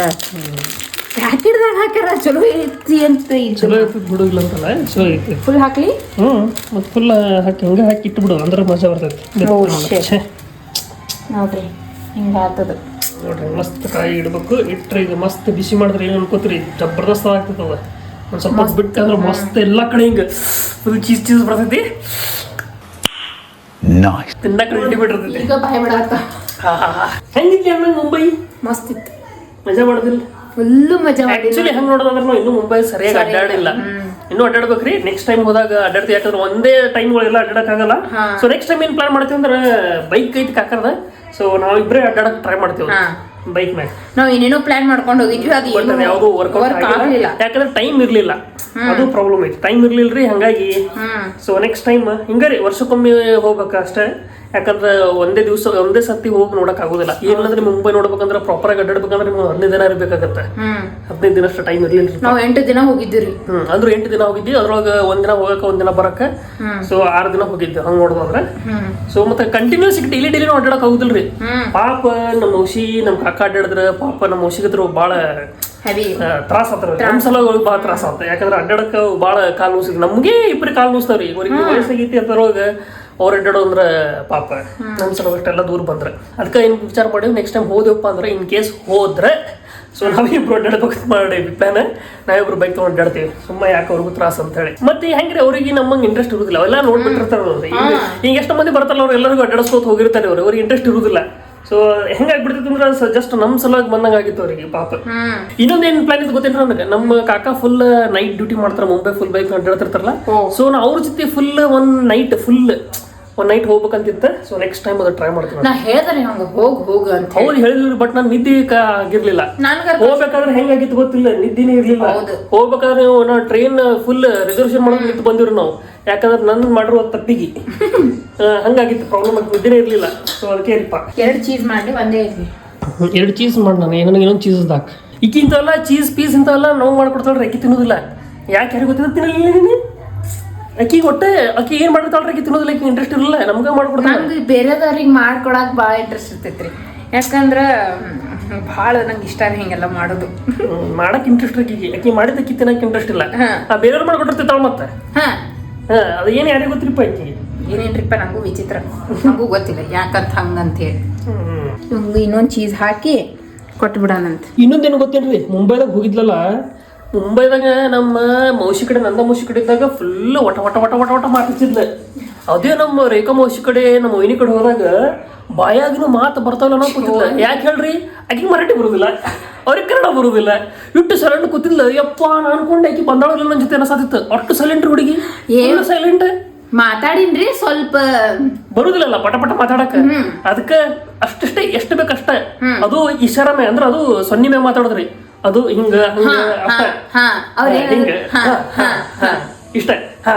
ಪ್ಯಾಕೆಟ್ದಾಗ ಹಾಕ್ಯಾರ ಚಲೋ ಐತಿ ಅಂತ ಚಲೋ ಐತಿ ಬಿಡು ಇಲ್ಲ ಅಂತಲ್ಲ ಚಲೋ ಐತಿ. ಫುಲ್ ಹಾಕ್ಲಿ? ಹ್ಞೂ. ಮತ್ತು ಫುಲ್ ಹಾಕಿ ಹಂಗೆ ಹಾಕಿ ಇಟ್ಬಿಡು. ಅಂದ್ರೆ ಮಜಾ ಬರ್ತೈತಿ. ಛೆ, ನೋಡ್ರಿ ಹಿಂಗ ಆತದ. ನೋಡ್ರಿ ಮಸ್ತ್ ಕಾಯಿ ಇಡ್ಬೇಕು. ಇಟ್ಟರೆ ಇದು ಮಸ್ತ್ ಬಿಸಿ ಮಾಡಿದ್ರೆ ಏನು ಅನ್ಕೋತೀರಿ? ಜಬರ್ದಸ್ತ್ ಆಗ್ತೈತವ ಒಂದು ಸ್ವಲ್ಪ ಬಿಟ್ಕಂದ್ರೆ ಬಿಟ್ಟು ಅಂದ್ರೆ ಮಸ್ತ್ ಎಲ್ಲ ಕಡೆ ಹಿಂಗೆ ಫುಲ್ ಚೀಸ್ ಚೀಸ್ ಬರ್ತೈತಿ. Nice. ತಿನ್ನಕ್ಕೆ ರೆಡಿ ಬಿಟ್ಟಿರ್ತೈತಿ ಈಗ ಬಾಯ್ ಬಿಡಾತ ಹೆಂಗಿತ್ತು ಅಣ್ಣ ಮುಂಬೈ? ಮಸ್ತ್ ಇತ್ತು. ಮಜಾ ಮಾಡೋದಿಲ್ಲ? ಫುಲ್ಲು ಮಜಾ ಮಾಡಿ ಆಕ್ಚುಲಿ ಹೆಂಗ್ ನೋಡೋದಂದ್ರೆ ನಾವು ಇನ್ನೂ ಮುಂಬೈ ಸರಿಯಾಗಿ ಅಡ್ಡಾಡಿಲ್ಲ. ಇನ್ನೂ ಅಡ್ಡಾಡ್ಬೇಕ್ರಿ. ನೆಕ್ಸ್ಟ್ ಟೈಮ್ ಹೋದಾಗ ಅಡ್ಡಾಡ್ತೀವಿ. ಯಾಕಂದ್ರೆ ಒಂದೇ ಟೈಮ್ ಒಳಗೆಲ್ಲ ಅಡ್ಡಾಡಕ್ಕಾಗಲ್ಲ. ಸೊ ನೆಕ್ಸ್ಟ್ ಟೈಮ್ ಏನು ಪ್ಲಾನ್ ಮಾಡ್ತೀವಿ ಅಂದ್ರೆ ಬೈಕ್ ಐತಿ ಕಾಕರ್ದ. ಸೊ ನಾವು ಇಬ್ಬರೇ ಅಡ್ಡಾಡಕ್ ಟ್ರೈ ಮಾಡ್ತೀವಿ. ಬೈಕ್ ಮ್ಯಾಗ. ನಾವ್ ಏನೇನೋ ಪ್ಲಾನ್ ಮಾಡ್ಕೊಂಡು ಹೋಗಿದ್ವಿ ಅದು ಯಾವುದು ವರ್ಕ್ ಆಗ್ಲಿಲ್ಲ. ಯಾಕಂದ್ರೆ ಟೈಮ್ ಇರ್ಲಿಲ್ಲ. ಅದು ಪ್ರಾಬ್ಲಮ್ ಐತಿ. ಟೈಮ್ ಇರ್ಲಿಲ್ರಿ ಹಂಗಾಗಿ ಹ್ಮ್. ಸೊ ನೆಕ್ಸ್ಟ್ ಟೈಮ್ ಹಿಂಗಾರಿ ವರ್ಷಕ್ಕೊಮ್ಮೆ ಹೋಗ್ಬೇಕು ಅಷ್ಟೇ. ಯಾಕಂದ್ರೆ ಒಂದೇ ದಿವಸ ಒಂದೇ ಸತಿ ಹೋಗಿ ನೋಡಕ್ ಆಗುದಿಲ್ಲ. ಏನಂದ್ರೆ ಮುಂಬೈ ನೋಡ್ಬೇಕಂದ್ರೆ ಪ್ರಾಪರ್ ಆಗಿ ಅಡ್ಡಾಡ್ಬೇಕಂದ್ರೆ ನಿಮ್ಗೆ ಹದಿನೈದು ದಿನ ಇರ್ಬೇಕಾಗತ್ತೆ. ಹದಿನೈದು ದಿನ ಅಷ್ಟು ಟೈಮ್ ಇರ್ಲಿಲ್ಲ ನಾವು ಎಂಟು ದಿನ ಹೋಗಿದ್ದೀವಿ ಹ್ಮ್ ಅಂದ್ರೆ ಎಂಟು ದಿನ ಹೋಗಿದ್ವಿ ಅದ್ರೊಳಗೆ ಒಂದಿನ ದಿನ ಹೋಗಕ್ಕೆ ಒಂದ್ ದಿನ ಬರಕ್ಕೆ. ಸೊ ಆರು ದಿನ ಹೋಗಿದ್ದೆ ಹಂಗ ನೋಡೋದಂದ್ರೆ ಸೊ ಮತ್ತೆ ಕಂಟಿನ್ಯೂಸ್ ಡೈಲಿ ಡೈಲಿ ಅಡ್ಡಾಡಕ್ ಆಗುದಿಲ್ರಿ. ರೀ ಪಾಪ ನಮ್ಮ ಔಷಿ ನಮ್ಮ ಕಾಕ ಅಡ್ಡಾಡಿದ್ರ ಪಾಪ ನಮ್ಮ ಔಷಿಗದ್ರು ಭಾಳ ಹೆವಿ ತ್ರಾಸ ಆತರ ನಮ್ ಸಲ ಭಾಳ ತ್ರಾಸ ಆತ ಯಾಕಂದ್ರೆ ಅಡ್ಡಾಡಕ್ಕೆ ಭಾಳ ಕಾಲು ನೋಸಿದ್ ನಮಗೆ ಇಬ್ಬರಿ ಕಾಲ್ ನೋಸ್ತಾವ್ರಿ ಇವ್ರಿಗೆ ವಯಸ್ಸಾಗೈತಿ ಅಂತರೊಳಗ ಅವ್ರ ಅಡ್ಡಾಡೋ ಅಂದ್ರ ಪಾಪ. ನಮ್ ಸಲ ಅಷ್ಟೆಲ್ಲ ದೂರ ಬಂದ್ರ. ಅದಕ್ಕೆ ಏನು ವಿಚಾರ ಮಾಡಿವಿ ನೆಕ್ಸ್ಟ್ ಟೈಮ್ ಹೋದೆವಪ್ಪ ಅಂದ್ರೆ ಇನ್ ಕೇಸ್ ಹೋದ್ರೆ ಸೊ ನಾವಿಬ್ರು ಅಡ್ಡಾಡ್ಬೇಕು ಮಾಡಿ ಪ್ಲಾನ್ ನಾವಿಬ್ರು ಬೈಕ್ ತೊಗೊಂಡು ಅಡ್ಡಾಡ್ತೀವಿ. ಸುಮ್ಮ ಯಾಕೆ ಅವ್ರಿಗೂ ತ್ರಾಸ ಅಂತ ಹೇಳಿ. ಮತ್ತೆ ಹೆಂಗ್ರಿ ಅವ್ರಿಗೆ ನಮ್ಮಂಗೆ ಇಂಟ್ರೆಸ್ಟ್ ಇರುದಿಲ್ಲ. ಅವೆಲ್ಲ ನೋಡ್ಬಿಟ್ಟಿರ್ತಾರ ಅವ್ರು. ಈಗ ಎಷ್ಟು ಮಂದಿ ಬರ್ತಾರಲ್ಲ ಅವ್ರು ಎಲ್ಲರಿಗೂ ಅಡ್ಡಾಡಿಸ್ಕೋತ ಹೋಗಿರ್ತಾರೆ ಅವ್ರು. ಅವ್ರಿಗೆ ಇಂಟ್ರೆಸ್ಟ್ ಇರುದಿಲ್ಲ. ಸೊ ಹೆಂಗಾಗ್ಬಿಡ್ತಿತ್ತು ಅಂದ್ರೆ ಜಸ್ಟ್ ನಮ್ ಸಲುವಾಗಿ ಬಂದಂಗ ಆಗಿತ್ತು ಅವರಿಗೆ ಪಾಪ. ಇನ್ನೊಂದೇನ್ ಇನ್ನೊಂದ್ ಏನ್ ಪ್ಲಾನ್ ಇದು ಗೊತ್ತೇನ್ರಿ ನನಗೆ ನಮ್ಮ ಕಾಕ ಫುಲ್ ನೈಟ್ ಡ್ಯೂಟಿ ಮಾಡ್ತಾರ ಮುಂಬೈ ಫುಲ್ ಬೈಕ್ ಹೇಳ್ತಿರ್ತಾರಲ್ಲ. ಸೊ ನಾ ಅವ್ರ ಜೊತೆ ಫುಲ್ ಒಂದ್ ನೈಟ್ ಫುಲ್ ಒಂದ್ ನೈಟ್ ಹೋಗ್ಬೇಕಂತಿತ್ತ ಸೊ ನೆಕ್ಸ್ಟ್ ಟೈಮ್ ಅದು ಟ್ರೈ ಮಾಡ್ತೀನಿ ನಾ ಹೇಳ್ದೆ ನಂಗೆ ಹೋಗ್ ಹೋಗು ಅಂತ ಅವ್ರು ಹೇಳಿದ್ರು ಬಟ್ ನಾನು ನಿದ್ದೆ ಆಗಿರ್ಲಿಲ್ಲ. ನನ್ಗ ಹೋಗ್ಬೇಕಾದ್ರೆ ಹೆಂಗಾಗಿತ್ತು ಗೊತ್ತಿಲ್ಲ ನಿದ್ದೆನೇ ಇರ್ಲಿಲ್ಲ. ಹೋಗ್ಬೇಕಾದ್ರೆ ನಾವು ಟ್ರೈನ್ ಫುಲ್ ರಿಸರ್ವೇಶನ್ ಮಾಡೋದು ನಿಂತು ಬಂದಿರು ನಾವು. ಯಾಕಂದ್ರೆ ನನ್ನ ಮಾಡಿರುವ ತಪ್ಪಿಗೆ. ಹಂಗಾಗಿತ್ತು ಪ್ರಾಬ್ಲಮ್ ಆಗಿ ನಿದ್ದೆನೇ ಇರ್ಲಿಲ್ಲ. ಸೊ ಅದಕ್ಕೆ ಇಲ್ಪ ಎರಡು ಚೀಸ್ ಮಾಡಿ ಒಂದೇ ಇರ್ಲಿ. ಎರಡು ಚೀಸ್ ಮಾಡಿ ನಾನು ನನಗೆ ಇನ್ನೊಂದು ಚೀಸ್ ಹಾಕ್ ಈಕಿ ಇಂಥವೆಲ್ಲ ಚೀಸ್ ಪೀಸ್ ಇಂಥವೆಲ್ಲ ನೋವು ಮಾಡ್ಕೊಡ್ತಾಳೆ ಅಕ್ಕಿ ತಿನ್ನೋದಿಲ್ಲ. ಯಾಕೆ ಯಾರಿಗೆ ಗೊತ್ತಿಲ್ಲ ತಿನ್ನಲಿಲ್ಲ ನೀನು? ಅಕ್ಕಿಗೆ ಒಟ್ಟೆ ಅಕ್ಕಿ ಏನು ಮಾಡಿರ್ತಾಳ್ರಿ ಅಕ್ಕಿ ತಿನ್ನೋದಿಲ್ಲ ಅಕ್ಕಿ ಇಂಟ್ರೆಸ್ಟ್ ಇರಲಿಲ್ಲ ನಮ್ಗೆ ಮಾಡ್ಕೊಡ್ತಾಳೆ. ನಮ್ಗೆ ಬೇರೆದವ್ರಿಗೆ ಮಾಡ್ಕೊಡಕ್ ಭಾಳ ಇಂಟ್ರೆಸ್ಟ್ ಇರ್ತೈತ್ರಿ. ಯಾಕಂದ್ರ ಬಹಳ ಭಾಳ ನಂಗೆ ಇಷ್ಟ ಹಿಂಗೆಲ್ಲ ಮಾಡೋದು. ಮಾಡಕ್ಕೆ ಮಾಡಕ್ ಇಂಟ್ರೆಸ್ಟ್ ಅಕ್ಕಿಗೆ. ಅಕ್ಕಿ ಮಾಡಿದ ಅಕ್ಕಿ ತಿನ್ನಕ್ಕೆ ಇಂಟ್ರೆಸ್ಟ್ ಇಲ್ಲ. ಹಾ. ಆ ಬೇರೆಯವ್ರು ಮಾಡ್ಕೊಟ್ಟಿರ್ತಾಳ ಮತ್ತೆ. ಹಾ. ಹಾ ಅದು ಏನು ಯಾರಿಗೆ ಗೊತ್ತಿರಪ್ಪ ಅಕ್ಕಿಗೆ ಏನೇನ್ರಿಪ್ಪ ನಂಗೂ ವಿಚಿತ್ರ. ನಂಗೂ ಗೊತ್ತಿಲ್ಲ ಯಾಕಂತ ಹಂಗಂತ ಹೇಳಿ. ಹ್ಮ್. ಇನ್ನೊಂದು ಚೀಸ್ ಹಾಕಿ ಕೊಟ್ಬಿಡೋಣಂತ. ಇನ್ನೊಂದೇನು ಗೊತ್ತೇನ್ರಿ? ಮುಂಬೈದಾಗ ಹೋಗಿದ್ಲಲ್ಲ ಮುಂಬೈದಾಗ ನಮ್ಮ ಮೌಸಿ ಕಡೆ ನಂದ ಮೌಸಿ ಕಡೆ ಇದ್ದಾಗ ಫುಲ್ ಒಟ ಒಟ ಒಟ ಒಟ ಒಟ ಮಾತಾಡ್ತಿದ್ಲ ಅದೇ ನಮ್ಮ ರೇಖಾ ಮೌಸಿ ಕಡೆ ನಮ್ಮ ವೈನಿ ಕಡೆ ಹೋದಾಗ ಬಾಯಾಗಿನ ಮಾತು ಬರ್ತಾವಲ್ಲ ಅನ್ನೋ ಕೂತಿಲ್ಲ ಯಾಕೆ ಹೇಳ್ರಿ? ಆಕಿಗೆ ಮರಾಠಿ ಬರುದಿಲ್ಲ ಅವ್ರಿಗೆ ಕನ್ನಡ ಬರುದಿಲ್ಲ. ಇಟ್ಟು ಸೈಲೆಂಟ್ ಕೂತಿಲ್ಲ ಯಪ್ಪ ನಾನು ಅನ್ಕೊಂಡೆ ಆಕಿ ಬಂದಾಳಿಲ್ಲ ನನ್ನ ಜೊತೆ ಅನಸಾತಿತ್ತು. ಅಷ್ಟು ಸೈಲೆಂಟ್ ಹುಡುಗಿ. ಏನು ಸೈಲೆಂಟ್ ಮಾತಾಡಿನ್ರಿ ಸ್ವಲ್ಪ. ಬರುದಿಲ್ಲಲ್ಲ ಪಟ ಪಟ ಮಾತಾಡಕ ಅದಕ್ಕೆ ಅಷ್ಟಷ್ಟೇ ಎಷ್ಟು ಬೇಕಷ್ಟೇ. ಅದು ಇಶಾರಮೆ ಅಂದ್ರೆ ಅದು ಸೊನ್ನಿಮೆ ಮಾತಾಡೋದ್ರಿ. ಅದು ಹಿಂಗ ಅವ್ರ ಹಾ, ಹಾ, ಹಾ. ಇಷ್ಟ. ಹಾ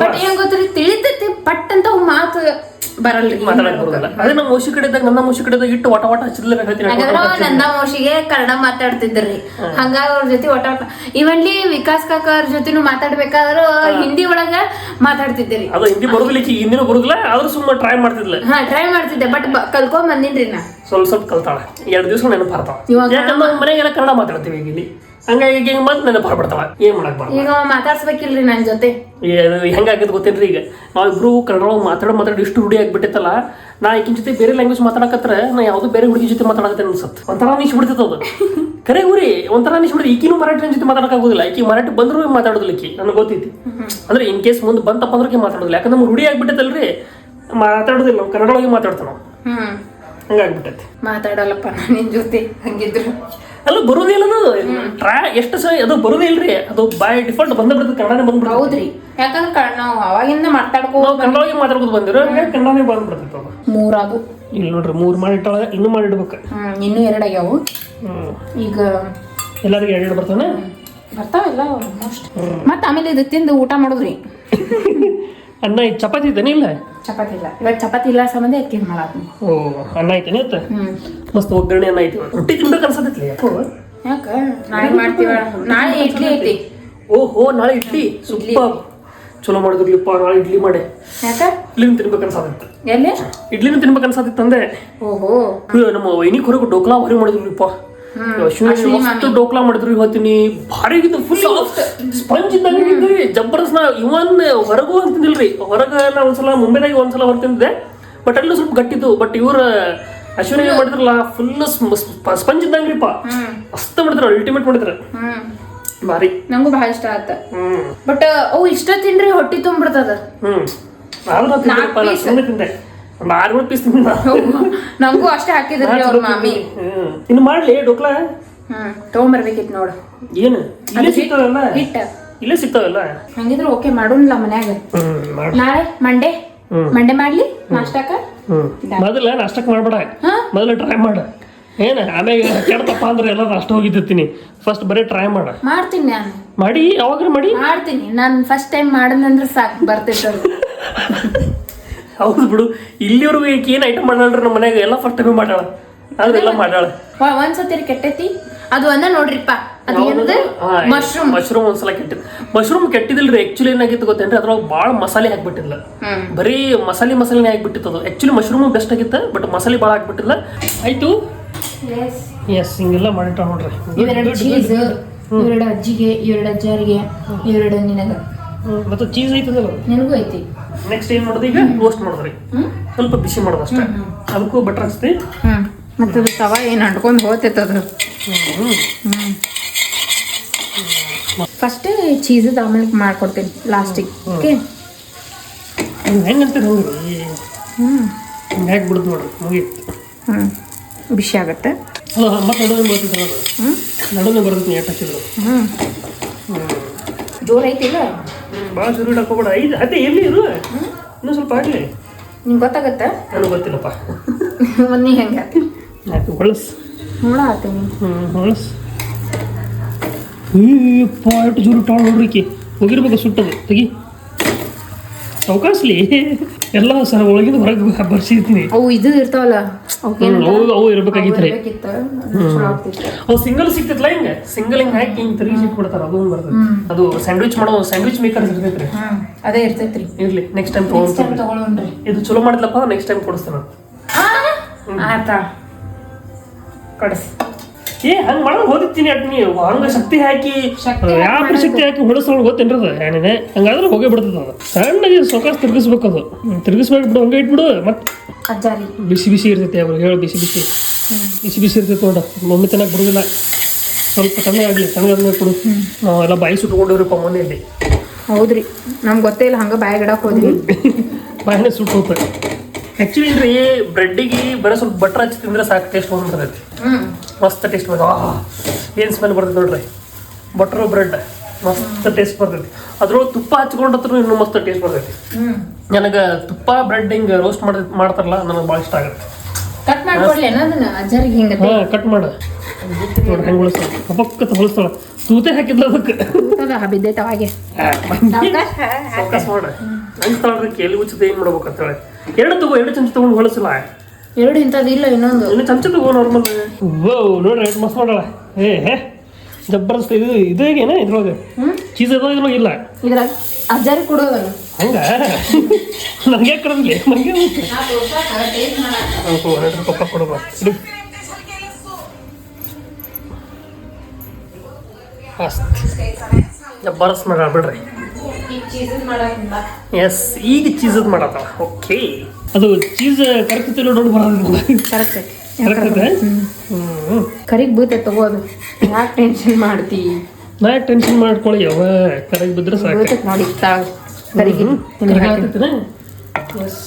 ಬಟ್ ಏನ್ ಗೊತ್ತ್ರಿ ತಿಳಿತೈತಿ ಪಟ್ ಅಂತ ಅವ್ ಮಾತು ಬರಲ್ರಿ ಮಾತಾಡಕ್ ಬರುದಿಲ್ಲ. ಅದೇ ನಮ್ಮ ಮುಷಿ ಕಡೆ ಇದ್ದಾಗ ನನ್ನ ಮುಷಿ ಕಡೆ ಇಟ್ಟು ಒಟ ಒಟ ಹಚ್ಚಿದ್ಲ ಹೇಳ್ತೀನಿ ಯಾಕಂದ್ರ ನಂದ ಮೋಶಿಗೆ ಕನ್ನಡ ಮಾತಾಡ್ತಿದ್ರಿ ಹಂಗಾಗಿ ಅವ್ರ ಜೊತೆ ಒಟ್ಟ ಒಟ ಇವನ್ಲಿ ವಿಕಾಸ್ ಕಾಕ ಅವ್ರ ಜೊತೆನು ಮಾತಾಡ್ಬೇಕಾದ್ರು ಹಿಂದಿ ಒಳಗ ಮಾತಾಡ್ತಿದ್ದೀರಿ. ಅದು ಹಿಂದಿ ಬರುದಿಲ್ಲ ಈಕಿ ಹಿಂದಿನೂ ಬರುದಿಲ್ಲ ಆದ್ರೂ ಸುಮ್ಮನೆ ಟ್ರೈ ಮಾಡ್ತಿದ್ಲ. ಹಾ ಟ್ರೈ ಮಾಡ್ತಿದ್ದೆ ಬಟ್ ಕಲ್ಕೊಂಡ್ ಬಂದಿನ್ರಿ ನಾ. ಸ್ವಲ್ಪ ಸ್ವಲ್ಪ ಕಲ್ತಾಳ. ಎರಡ್ ದಿವಸ ನೆನಪು ಬರ್ತಾವ ಇವಾಗ ಯಾಕಂದ್ರೆ ಮನೆಗೆಲ್ಲ ಕನ್ನಡ ಮಾತಾಡ್ತೀವಿ ಈಗ ಇಲ್ಲಿ. ಹಂಗಾಗಿ ಈಗ ಹಿಂಗೆ ಬಂದ್ ನೆನಪು ಬರ್ತಾವ ಏನು ಮಾಡಕ್ ಈಗ ಅವ ಮಾತಾಡ್ಸ್ಬೇಕಿಲ್ರಿ ನನ್ನ ಜೊತೆ. ಹೆಂಗಾಗೈತೆ ಗೊತ್ತೇನ್ರಿ ಈಗ? ನಾವಿಬ್ರು ಕನ್ನಡ ಮಾತಾಡೋ ಮಾತಾಡಿ ಇಷ್ಟು ರೂಢಿ ಆಗಿಬಿಟ್ಟಿತ್ತಲ್ಲ ನಾ ಈಕಿನ ಜೊತೆ ಬೇರೆ ಲ್ಯಾಂಗ್ವೇಜ್ ಮಾತಾಡಕತ್ರ ನಾ ಯಾವುದೋ ಬೇರೆ ಹುಡುಗಿ ಜೊತೆ ಮಾತಾಡಕತ್ತೆ ಅನ್ಸತ್. ಒಂಥರ ಅನಿಸ್ ಬಿಡ್ತೈತೆ ಅದು. ಕರೆ ಊರಿ ಒಂಥರ ಅನಿಸ್ ಬಿಡ್ತೈತೆ ಈಕಿನೂ ಮರಾಠಿ ಜೊತೆ ಮಾತಾಡಕ್ಕಾಗೋದಿಲ್ಲ ಈಕಿ ಮರಾಠಿ ಬಂದರೂ ಮಾತಾಡೋದಿಲ್ಲ ಈಕಿ ನನಗೆ ಗೊತ್ತೈತಿ. ಅಂದ್ರೆ ಇನ್ ಕೇಸ್ ಮುಂದೆ ಬಂತಪ್ಪ ಅಂದ್ರೆ ಮಾತಾಡೋದಿಲ್ಲ. ಯಾಕಂದ್ರೆ ನಮ್ಗೆ ರೂಢಿ ಆಗಿಬಿಟ್ಟೈತಲ್ರಿ ಮಾತಾಡೋದಿಲ್ಲ ನಾವು ಕನ್ನಡ ಒಳಗೆ ಮಾತಾಡ್ತಾವ ನಾವು. ಹಂಗಾಗ್ಬಿಟ್ಟೈತಿ ಮಾತಾಡಲ್ಲಪ್ಪ ನಿನ್ನ ನಿನ್ ಜೊತೆ. ಹಂಗಿದ್ರು. ಅಲ್ಲ ಬರೋದಿಲ್ಲ ಅದು ಟ್ರಾ ಎಷ್ಟು ಸಹ ಅದು ಬರೋದೇ ಇಲ್ರಿ. ಅದು ಬೈ ಡಿಫಾಲ್ಟ್ ಬಂದ ಬಿಡುತ್ತೆ ಕನ್ನಡನೇ ಬಂದ್ಬಿಡ್ತು ಹೌದ್ರಿ. ಯಾಕಂದ್ರೆ ನಾವು ಅವಾಗಿಂದ ಮಾತಾಡ್ಕೋ ನಾವು ಕನ್ನಡವಾಗಿ ಮಾತಾಡ್ಬೋದು ಬಂದಿರೋ ಹಂಗಾಗಿ ಕನ್ನಡನೇ ಬಂದ್ಬಿಡ್ತೈತೆ ಅದು ಮೂರಾಗು. ಇಲ್ಲಿ ನೋಡ್ರಿ ಮೂರು ಮಾಡಿಟ್ಟಾಳ ಇನ್ನು ಮಾಡಿಡ್ಬೇಕು ಹ್ಮ್ ಇನ್ನೂ ಎರಡು ಆಗ್ಯಾವು. ಈಗ ಎಲ್ಲರಿಗೂ ಎರಡು ಬರ್ತಾನೆ ಬರ್ತಾವೆಲ್ಲ ಆಲ್ಮೋಸ್ಟ್ ಮತ್ತೆ ಆಮೇಲೆ ಇದು ತಿಂದು ಊಟ ಮಾಡೋದ್ರಿ. ಅನ್ನ ಈ ಚಪಾತಿ ಇದ್ದಾನೆ ಇಲ್ಲ? ಚಪಾತಿ ಇಲ್ಲ. ಇವಾಗ ಚಪಾತಿ ಇಲ್ಲ ಸಂಬಂಧ ಅಕ್ಕಿ ಮಾಡಾತ್ನಿ ಓ ಅನ್ನ ಐತೇನೆ ಹ್ಮ್. ಮಸ್ತ್ ಒಗ್ಗರಣೆ ಅನ್ನ ಐತಿ. ರೊಟ್ಟಿ ತಿನ್ಬೇಕು ಅನ್ಸತೈತಿ ಯಾಕೋ? ಯಾಕ? ನಾಳೆ ಮಾಡ್ತೀವ? ನಾಳೆ ಇಡ್ಲಿ ಐತಿ. ಓಹೋ ನಾಳೆ ಇಡ್ಲಿ? ಸೂಪರ್. ಚಲೋ ಮಾಡಿದ್ರಿಪ್ಪ ನಾಳೆ ಇಡ್ಲಿ ಮಾಡಿ. ಯಾಕ? ಇಡ್ಲಿನ ತಿನ್ಬೇಕು ಅನ್ಸತ್ತಿತ್ತು ಎಲ್ಲಿ? ಇಡ್ಲಿನ ತಿನ್ಬೇಕು ಅನ್ಸತ್ತಿತ್ತು ಅಂದೆ ಓಹೋ. ನಮ್ಮ ವೈನಿ ಹೊರಗೆ ಡೋಕ್ಲಾ ಹೊರಗೆ ಮಾಡಿದ್ರಿಪ್ಪ ಅಶ್ವಿನಿ ಮಸ್ತ್ ಡೋಕ್ಲಾ ಮಾಡಿದ್ರು ಇವತ್ತಿನಿ. ಭಾರಿ ಇದು ಫುಲ್ ಸ್ಪಂಜ್ ಇದ್ದಂಗೆ ಇದ್ರಿ ಜಬರ್ದಸ್ತ್ ನಾ ಇವನ್ ಹೊರಗೂ ಅಂತಿಲ್ರಿ ಹೊರಗ ನಾ ಒಂದ್ಸಲ ಮುಂಬೈದಾಗ ಒಂದ್ಸಲ ಹೊರ ತಿಂದಿದ್ದೆ. ಬಟ್ ಅಲ್ಲೂ ಸ್ವಲ್ಪ ಗಟ್ಟಿತ್ತು. ಬಟ್ ಇವ್ರ ಅಶ್ವಿನಿ ಮಾಡಿದ್ರಲ್ಲ ಫುಲ್ ಸ್ಪಂಜ್ ಇದ್ದಂಗ್ರಿಪ್ಪ ಮಸ್ತ್ ಮಾಡಿದ್ರ ಅಲ್ಟಿಮೇಟ್ ಮಾಡಿದ್ರ. ಬಾರಿ ನಂಗೂ ಬಹಳ ಇಷ್ಟ ಆತ. ಬಟ್ ಅವು ಇಷ್ಟ ತಿನ್ರಿ ಹೊಟ್ಟಿ ತುಂಬಿಡ್ತದ. ಹ್ಮ್. ನಾನು ತಿಂದಿರಪ್ಪ ನಾ ಸುಮ್ಮನೆ ತಿಂದೆ. ಪೀಸ್ ನಂಗೂ ಅಷ್ಟೇ ಹಾಕಿದ್ರಿ ಅವ್ರ ಮಾಮಿ. ಇನ್ನು ಮಾಡ್ಲಿ ಡೋಕ್ಲಾ? ಹ್ಮ್. ತಗೊಂಬರ್ಬೇಕಿತ್ತು ನೋಡು. ಏನು? ಹಿಟ್ಟ ಇಲ್ಲೇ ಸಿಗ್ತಾವಲ್ಲ ಹಂಗಿದ್ರೆ ಓಕೆ ಮಾಡೋಣಲ್ಲ ಮನ್ಯಾಗ. ನಾಳೆ ಮಂಡೆ ಮಂಡೆ ಮಂಡೇ ಮಾಡ್ಲಿ ನಾಷ್ಟಕ್ಕ ಹ್ಮ್. ಮೊದಲ ನಾಷ್ಟಕ್ಕೆ ಮಾಡ್ಬೇಡ? ಮೊದಲು ಟ್ರೈ ಮಾಡ. ಏನ ಆಮೇಲೆ ಕೆಡ್ತಪ್ಪ ಅಂದ್ರೆ ಎಲ್ಲ ನಾಷ್ಟ ಹೋಗಿದ್ದಿರ್ತೀನಿ. ಫಸ್ಟ್ ಬರೀ ಟ್ರೈ ಮಾಡ. ಮಾಡ್ತೀನಿ ನಾನು. ಮಾಡಿ ಯಾವಾಗ ಮಾಡಿ. ಮಾಡ್ತೀನಿ. ನಾನು ಫಸ್ಟ್ ಟೈಮ್ ಮಾಡಿದ್ರೆ ಸಾಕು ಸರ್ ಹೌದು ಬಿಡು. ಇಲ್ಲಿವರೆಗೂ ಈ ಏನು ಐಟಮ್ ಮಾಡಲ್ರಿ ನಮ್ಮ ಮನ್ಯಾಗ ಎಲ್ಲ ಫಸ್ಟ್ ಟೈಮ್ ಮಾಡಾಳ ಅದೆಲ್ಲ ಮಾಡ್ಯಾಳ. ಒಂದ್ಸತಿ ಕೆಟ್ಟೈತಿ ಅದು ಅಂದ ನೋಡ್ರಿಪ್ಪ. ಅದು ಮಶ್ರೂಮ್. ಮಶ್ರೂಮ್ ಒಂದ್ಸಲ ಕೆಟ್ಟ ಮಶ್ರೂಮ್ ಕೆಟ್ಟಿದಿಲ್ರಿ ಆಕ್ಚುಲಿ ಏನಾಗಿತ್ತು ಗೊತ್ತೇನ್ರಿ? ಅದ್ರೊಳಗೆ ಭಾಳ ಮಸಾಲೆ ಹಾಕ್ಬಿಟ್ಟಿಲ್ಲ ಬರೀ ಮಸಾಲೆ ಮಸಾಲೆನೇ ಹಾಕ್ಬಿಟ್ಟಿತ್ತು ಅದು. ಆಕ್ಚುಲಿ ಮಶ್ರೂಮ್ ಬೆಸ್ಟ್ ಆಗಿತ್ತು ಬಟ್ ಮಸಾಲೆ ಭಾಳ ಹಾಕ್ಬಿಟ್ಟಿಲ್ಲ ಆಯ್ತು. ಎಸ್ ಹಿಂಗೆಲ್ಲ ಮಾಡಿಟ್ಟ ನೋಡ್ರಿ. ಇವೆರಡು ಚೀಸ್ ಇವೆರಡು ಅಜ್ಜಿಗೆ ಇವೆರಡು ಅಜ್ಜಾರಿಗೆ ಇವೆರಡು ನಿನಗ. ಮತ್ತು ಚೀಸ್ ಐತದಲ್ಲ ನಿನಗೂ ಐತಿ. ನೆಕ್ಸ್ಟ್ ಏನ್ ಮಾಡೋದು ಈಗ? ರೋಸ್ಟ್ ಮಾಡೋದ್ರಿ. ಸ್ವಲ್ಪ ಬಿಸಿ ಮಾಡೋದು ಅಷ್ಟೇ ಅದಕ್ಕೂ ಬಟರ್ ಹಚ್ತಿ ಮತ್ತೆ ಅದು ತವ ಏನು ಅಂಟ್ಕೊಂಡು ಹೋಗ್ತೈತೆ ಹ್ಮ್ ಫಸ್ಟ್ ಚೀಸ್ ಆಮೇಲೆ ಮಾಡ್ಕೊಡ್ತೀನಿ ಲಾಸ್ಟಿಗೆ ಓಕೆ ನೋಡ್ರಿ ಮುಗೀತು ಹ್ಮ್ ಬಿಸಿ ಆಗತ್ತೆ ಮತ್ತೆ ನಡುವೆ ಬರ್ತಿದ್ರು ನಡುವೆ ಎಷ್ಟು ಹಚ್ಚಿದ್ರು ಹ್ಞೂ ಹ್ಮ್ ಜೋರ್ ಐತಿಲ್ಲ ಭಾಳ ಶುರು ಹಾಕೋಬೇಡ ಐದು ಅದೇ ಎಲ್ಲಿ ಇದು ಇನ್ನೂ ಸ್ವಲ್ಪ ಆಗಲಿ ನಿಮ್ಗೆ ಗೊತ್ತಾಗತ್ತೆ ನನಗೆ ಗೊತ್ತಿಲ್ಲಪ್ಪ ಮೊನ್ನೆ ಹೆಂಗೆ ಆಯ್ತು ಹೊಳಸ್ ನೋಡ ಆತೀನಿ ಹ್ಞೂ ಹೊಳಸ್ ಅಯ್ಯಪ್ಪ ಎಷ್ಟು ಜೋರು ಟಾಳ್ ಹೋಗಿರ್ಬೇಕು ಸುಟ್ಟದು. ತೆಗಿ. ಅವಕಾಶಲಿ ಎಲ್ಲ ಸರ್ ಒಳಗಿಂದ ಹೊರಗೆ ಬರ್ಸಿರ್ತೀನಿ. ಅವು ಇದು ಇರ್ತಾವಲ್ಲ ಅವು ಅವು ಇರ್ಬೇಕಾಗಿತ್ತು ರೀ ಅವು ಸಿಂಗಲ್ ಸಿಕ್ತೈತಲ್ಲ ಹಿಂಗೆ? ಸಿಂಗಲ್ ಹಿಂಗೆ ಹಾಕಿ ಹಿಂಗೆ ತಿರುಗಿ ಸಿಕ್ ಬಿಡ್ತಾರ ಅದು ಬರ್ತದೆ ಅದು ಸ್ಯಾಂಡ್ವಿಚ್ ಮಾಡೋ ಸ್ಯಾಂಡ್ವಿಚ್ ಮೇಕರ್ ಇರ್ತೈತ್ರಿ. ಅದೇ ಇರ್ತೈತ್ರಿ. ಇರ್ಲಿ ನೆಕ್ಸ್ಟ್ ಟೈಮ್ ನೆಕ್ಸ್ಟ್ ಟೈಮ್ ತೊಗೊಂಡು ಇದು ಚಲೋ ಮಾಡಿದ್ಲಪ್ಪ ನೆಕ್ಸ್ಟ್ ಟೈಮ್ ಕೊಡಿಸ್ತೇನೆ ಆತಾ ಕೊಡಿಸ್. ಏ ಹಂಗೆ ಮಾಡಕ್ ಹೋದಿತ್ತೀನಿ ಅಟ್ ನೀ. ಹಂಗ ಶಕ್ತಿ ಹಾಕಿ ಯಾವ ಶಕ್ತಿ ಹಾಕಿ ಹೊಳಸೋಳು ಗೊತ್ತೇನ್ರದ ಏನೇನೆ ಹಂಗಾದ್ರೆ ಹೋಗೇ ಬಿಡ್ತದ ಅದು. ಸಣ್ಣಗೆ ಸೊಕಾಸ್ ತಿರ್ಗಿಸ್ಬೇಕು ಅದು. ತಿರ್ಗಿಸ್ಬೇಕು ಬಿಡು ಹಂಗೆ ಇಟ್ಬಿಡು. ಮತ್ತೆ ಬಿಸಿ ಬಿಸಿ ಇರ್ತೈತಿ ಅವ್ರಿಗೆ. ಹೇಳು ಬಿಸಿ ಬಿಸಿ. ಬಿಸಿ ಬಿಸಿ ಇರ್ತೈತಿ ನೋಡ. ಮಮ್ಮಿ ತನಕ ಬಿಡುದಿಲ್ಲ ಸ್ವಲ್ಪ ತಣ್ಣಗಾಗ್ಲಿ ತಣ್ಣಗಾದ್ಮೇಲೆ ಕೊಡು. ನಾವೆಲ್ಲ ಬಾಯಿ ಸುಟ್ಕೊಂಡಿವ್ರಿಪ್ಪ ಮನೆಯಲ್ಲಿ ಹೌದ್ರಿ. ನಮ್ಗೆ ಗೊತ್ತೇ ಇಲ್ಲ ಹಂಗ ಬಾಯಿ ಗಿಡಕ್ಕೆ ಹೋದ್ರಿ ಬಾಯಿನೇ ಸುಟ್ಟು ಹೋಗ್ತದೆ ಆ್ಯಕ್ಚುಲಿ ರೀ ಬ್ರೆಡ್ಡಿಗೆ ಬರೀ ಸ್ವಲ್ಪ ಬಟರ್ ಹಚ್ಚಿ ತಿಂದ್ರೆ ಸಾಕು ಟೇಸ್ಟ್ ಬಂದ್ಬಿಡ್ತೈತಿ ಮಸ್ತ್ ಟೇಸ್ಟ್ ಬರ್ತದೆ ಏನು ಸ್ಮೆಲ್ ಬರ್ತೈತೆ ನೋಡ್ರಿ. ಬಟರ್ ಬ್ರೆಡ್ ಮಸ್ತ್ ಟೇಸ್ಟ್ ಬರ್ತೈತಿ ಅದ್ರೊಳಗೆ ತುಪ್ಪ ಹಚ್ಕೊಂಡತ್ರ ಇನ್ನೂ ಮಸ್ತ್ ಟೇಸ್ಟ್ ಬರ್ತೈತಿ ನನಗೆ ತುಪ್ಪ ಬ್ರೆಡ್ ಹಿಂಗೆ ರೋಸ್ಟ್ ಮಾಡಿ ಮಾಡ್ತಾರಲ್ಲ ನನಗೆ ಭಾಳ ಇಷ್ಟ ಆಗುತ್ತೆ. ಕಟ್ ಕಟ್ ಮಾಡು. ನೋಡಿ ಹೆಂಗೆ ಹೊಳಿಸ್ತಾಳ ಅಪಕ್ಕತ್ತ ಹೊಳಿಸ್ತಾಳ ತೂತೆ ಹಾಕಿದ್ಲ ಅದಕ್ಕೆ. ಬಿದ್ದೈತೆ ಅವಾಗೆ. ಫೋಕಸ್ ಮಾಡ ಅನ್ಸ್ತಾಳ್ರಿ ಕೇಳಿ ಉಚಿತ ಏನು ಮಾಡ್ಬೇಕಂತ ಹೇಳಿ. ಎರಡು ತಗೋ ಎರಡು ಚಮಚ ತಗೊಂಡು ಹೊಳಸಿಲ್ಲ ಎರಡು ಇಂಥದ್ದು ಇಲ್ಲ ಇನ್ನೊಂದು. ಇನ್ನು ಚಮಚ ತಗೋ ನಾರ್ಮಲ್ ಓ ನೋಡ್ರಿ ಎಷ್ಟು ಮಸ್ತ್ ಮಾಡಲ್ಲ ಏ ಹೇ ಜಬರ್ದಸ್ತ್ ಇದು ಇದು ಹೇಗೇನ ಇದ್ರೊಳಗೆ? ಚೀಸ್ ಅದ ಇದ್ರೊಳಗೆ ಇಲ್ಲ. ಇದ್ರಾಗ ಅಜ್ಜಾರಿಗೆ ಕೊಡೋದಲ್ಲ. ಹಂಗ? ನನಗೆ ಕಡದಿಲ್ಲ? ನನಗೆ ಎರಡು ಪಪ್ಪ ಮಸ್ತ್ ಜಬರ್ದಸ್ತ್ ಮಾಡ ಬಿಡ್ರಿ. ಎಸ್ ಈಗ ಚೀಸದ್ ಮಾಡತ್ತ ಓಕೆ ಅದು ಚೀಸ್ ಕರೆಕ್ಟ್ ನೋಡಿ ಬರೋದು ಕರೆಕ್ಟ್ ಕರೆಕ್ಟ್ ಹ್ಞೂ ಕರಿಗ್ ಬೀತೆ ತಗೋದು ಯಾಕೆ ಟೆನ್ಷನ್ ಮಾಡ್ತಿ? ನಾ ಟೆನ್ಷನ್ ಮಾಡ್ಕೊಳ್ಳಿ ಯಾವ ಕರೆಕ್ಟ್ ಬಿದ್ರೆ ಸಾಕು. ನೋಡಿ ಕರಿಗೆ ಎಸ್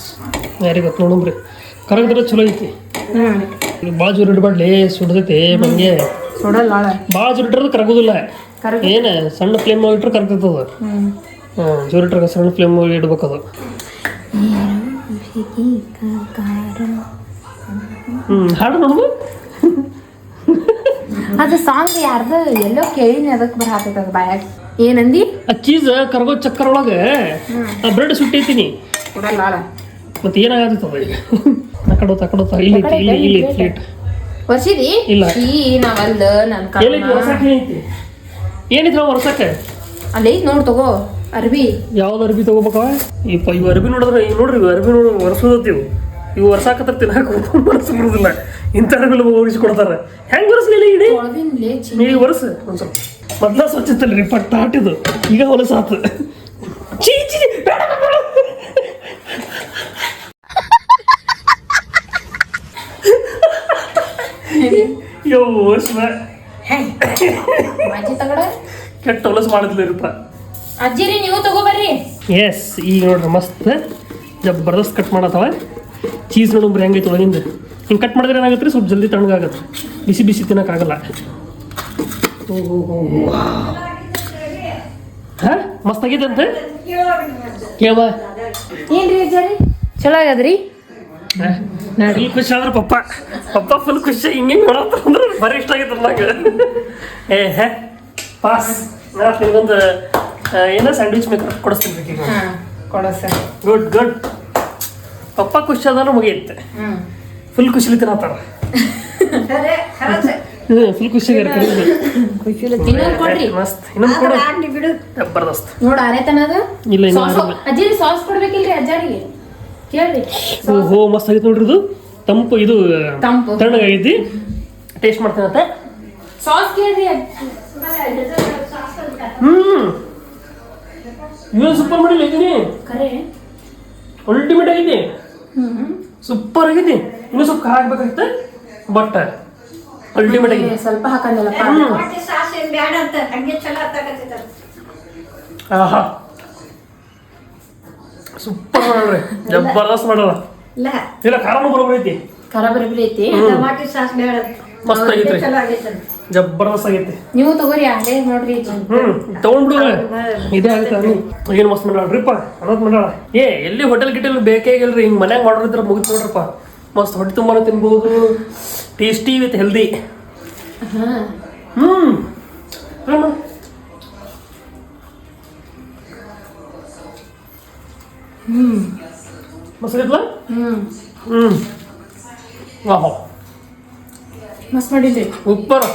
ಯಾರಿಗೆ ಗೊತ್ತು ನೋಡಂಬ್ರಿ ಕರಗಿದ್ರೆ ಚಲೋ ಐತಿ. ಭಾಳ ಜೋರು ಇಡಬಾಡ್ಲಿ ಸುಡ್ದೈತಿ ಮಂಗೆ ಸುಡಲ್ಲ ಭಾಳ ಜೋರು ಇಟ್ಟರೆ ಕರಗೋದಿಲ್ಲ. ಕರಗಿ. ಏನು ಸಣ್ಣ ಫ್ಲೇಮ್ ಇಟ್ರೆ ಕರಗ್ತದ ಹಾಂ ಜೋರು ಇಟ್ರೆ ಸಣ್ಣ ಫ್ಲೇಮ್ ಇಡ್ಬೇಕದು ಹ್ಞೂ ಹಾಡು ನೋಡು ಅದು ಸಾಂಗ್ ಯಾರ್ದು? ಎಲ್ಲೋ ಕೇಳಿನಿ ಅದಕ್ಕೆ ಬರ ಅದು ಬಾಯಾಗ. ಏನಂದಿ ಆ ಚೀಸ್ ಕರಗೋ ಚಕ್ಕರ್ ಒಳಗೆ ಆ ಬ್ರೆಡ್ ಸುಟ್ಟೈತೀನಿ ಮತ್ತೆ ಏನಾಗತ್ತದ ಈಗ. ತಕಡೋ ತಕಡೋ ಇಲ್ಲಿ ಇಲ್ಲಿ ಇಲ್ಲಿ ಪ್ಲೇಟ್ ವರ್ಷಿದಿ ಇಲ್ಲ. ಈ ನಾವಲ್ಲ ನನ್ನ ಏನಿದ್ರ ವರ್ಷಕ್ಕೆ ಅಲ್ಲಿ ನೋಡ್ ತಗೋ. ಅರ್ಬಿ? ಯಾವ್ದು ಅರ್ಬಿ ತಗೋಬೇಕ? ಇಪ್ಪ ಇವು ಅರ್ಬಿ ನೋಡಿದ್ರೆ ಈಗ ನೋಡ್ರಿ ಇವು ಅರ್ಬಿ ನೋಡಿ ಒರೆಸೋದತ್ತೀವು ಇವು. ವರ್ಷಾಕತ್ರ ತಿನ್ನಾಕ ಮನಸ್ಸು ಬಿಡುದಿಲ್ಲ ಇಂಥ ಅರ್ಬಿ ಒರೆಸಿ ಕೊಡ್ತಾರೆ ಹೆಂಗ್ ಒರೆಸ್ಲಿಲ್ಲ ಇಡೀ? ನೀ ಚಿ ಒರೆಸ. ಒಂದ್ ಸ್ವಲ್ಪ. ಮೊದ್ಲ ಸ್ವಚ್ಛತಲ್ರಿ ಪಟ್ಟ ಆಟಿದು ಈಗ ಹೊಲಸಾತು ಚೀ ಚೀ ಬೇಡ. ಯೋ ತಗಡ. ಕೆಟ್ಟ ಹೊಲಸು ಮಾಡಿದ್ಲಿರಪ್ಪ. ಅಜ್ಜಿರಿ ನೀವು ತಗೋ ಬರ್ರಿ. ಎಸ್ ಈಗ ನೋಡ್ರಿ ಮಸ್ತ್ ಜಬರ್ದಸ್ತ್ ಕಟ್ ಮಾಡತ್ತವ ಚೀಸ್ ನೋಡಂಬ್ರಿ ಹೆಂಗೈತೆ ಒಳಗಿಂದ. ಹಿಂಗೆ ಕಟ್ ಮಾಡಿದ್ರೆ ಏನಾಗುತ್ತೆ ಸ್ವಲ್ಪ ಜಲ್ದಿ ತಣ್ಣಗಾಗತ್ತೆ ಬಿಸಿ ಬಿಸಿ ತಿನ್ನೋಕ್ಕಾಗಲ್ಲ ಹಾಂ ಮಸ್ತ್ ಆಗೈತೆ ಅಂತ? ಕೇಳ ಏನ್ರಿ ಅಜ್ಜಾರಿ? ಚಲೋ ಆಗದ್ರಿ ಫುಲ್ ಖುಷಿ ಆದ್ರೆ ಪಪ್ಪ. ಪಪ್ಪ ಫುಲ್ ಖುಷಿ. ಹಿಂಗೆ ಮಾಡತ್ತ ಅಂದ್ರೆ ಬರೀ ಇಷ್ಟ ಆಗೈತೆ ನಂಗೆ ಏ ಹೇ? ಪಾಸ್ ನಾ ನಿಮ್ಗೊಂದು ಏನೋ ಸ್ಯಾಂಡ್ವಿಚ್ ಮೇಕರ್ ಕೊಡಿಸ್ತೀನಿ ಈಗ. ಹಾ. ಕೊಡ ಗುಡ್ ಗುಡ್ ಪಪ್ಪ ಖುಷಿ ಆದ್ರೆ ಮುಗಿಯುತ್ತೆ. ಫುಲ್ ಖುಷಿಲಿ ತಿನ್ನತ್ತಾರ ಹ್ಞೂ ಫುಲ್ ಖುಷಿ ಖುಷಿಲ್ಲ ತಿನ್ನೋದ್ ಕೊಡ್ರಿ. ಮಸ್ತ್. ಇನ್ನೊಂದು ಕೊಡು. ಜಬರ್ದಸ್ತ್. ನೋಡ ಆರೇತನ ಅದು. ಇಲ್ಲ ಇನ್ನು ಸಾಸ್. ಆರಿಲ್ಲ. ಅಜ್ಜಿರಿ ಸಾಸ್ ಕೊಡ್ಬೇಕಿಲ್ರಿ ಅಜ್ಜಾರಿಗೆ ಕೇಳ್ರಿ. ಓಹೋ ಮಸ್ತ್ ಆಗಿತ್ತು ನೋಡ್ರಿ ಇದು. ತಂಪು ಇದು ತಂಪು. ತಣ್ಣಗಾಗೈತಿ ಟೇಸ್ಟ್ ಮಾಡ್ತೀನಂತೆ ಸಾಸ್ ಕೇಳ್ರಿ ಹ್ಮ್. ಏನು ಸೂಪರ್ ಮಾಡಿಲ್ಲ ಇದೀನಿ ಕರೆ. ಅಲ್ಟಿಮೇಟ್ ಆಗಿದೆ ಹ್ಮ್. ಸೂಪರ್ ಆಗಿದೆ ಇನ್ನೂ ಸ್ವಲ್ಪ ಖಾರ ಆಗ್ಬೇಕಾಗಿತ್ತು ಬಟ್ ಅಲ್ಟಿಮೇಟ್ ಆಗಿದೆ ಸ್ವಲ್ಪ ಹಾಕಂದಿಲ್ಲಪ್ಪ ಆಹಾ. ಸೂಪರ್ ಮಾಡ್ರಿ ಜಬರ್ದಸ್ತ್ ಮಾಡಲ್ಲ ಇಲ್ಲ. ಖಾರನೂ ಬರೋಬರ್ ಐತಿ. ಖರಾಬ್ ಐತಿ. ಮಸ್ತ್ ಆಗೈತ್ರಿ ಜಬರ್ದಸ್ತ್ ಆಗೈತಿ. ನೀವು ತಗೋರಿ ಅಲ್ಲೇ ನೋಡ್ರಿ ಹ್ಮ್ ತಗೊಂಡ್ಬಿಡು ಇದೇ ಆಗುತ್ತೆ ಅಲ್ಲಿ ಏನು ಮಸ್ತ್ ಮಾಡ್ಯಾಳ್ರಿಪ್ಪ ಅನ್ನೋದು ಮಾಡ್ಯಾಳ ಏ ಎಲ್ಲಿ ಹೋಟೆಲ್ ಗಿಟೆಲ್ ಬೇಕೇ ಇಲ್ರಿ ಹಿಂಗೆ ಮನ್ಯಾಗ ಮಾಡೋರಿದ್ರೆ ಮುಗಿತು ನೋಡ್ರಪ್ಪ. ಮಸ್ತ್ ಹೊಟ್ಟೆ ತುಂಬಾನು ತಿನ್ಬೋದು. Tasty with healthy. ಹ್ಮ್. ಆಮ. ಮಸ್ತ್ ಹ್ಞೂ ಹ್ಮ್. ಹ್ಮ್. ವಾಹ್. ಮಸ್ತ್ ಮಾಡಿದ್ರಿ. ಉಪ್ಪರ್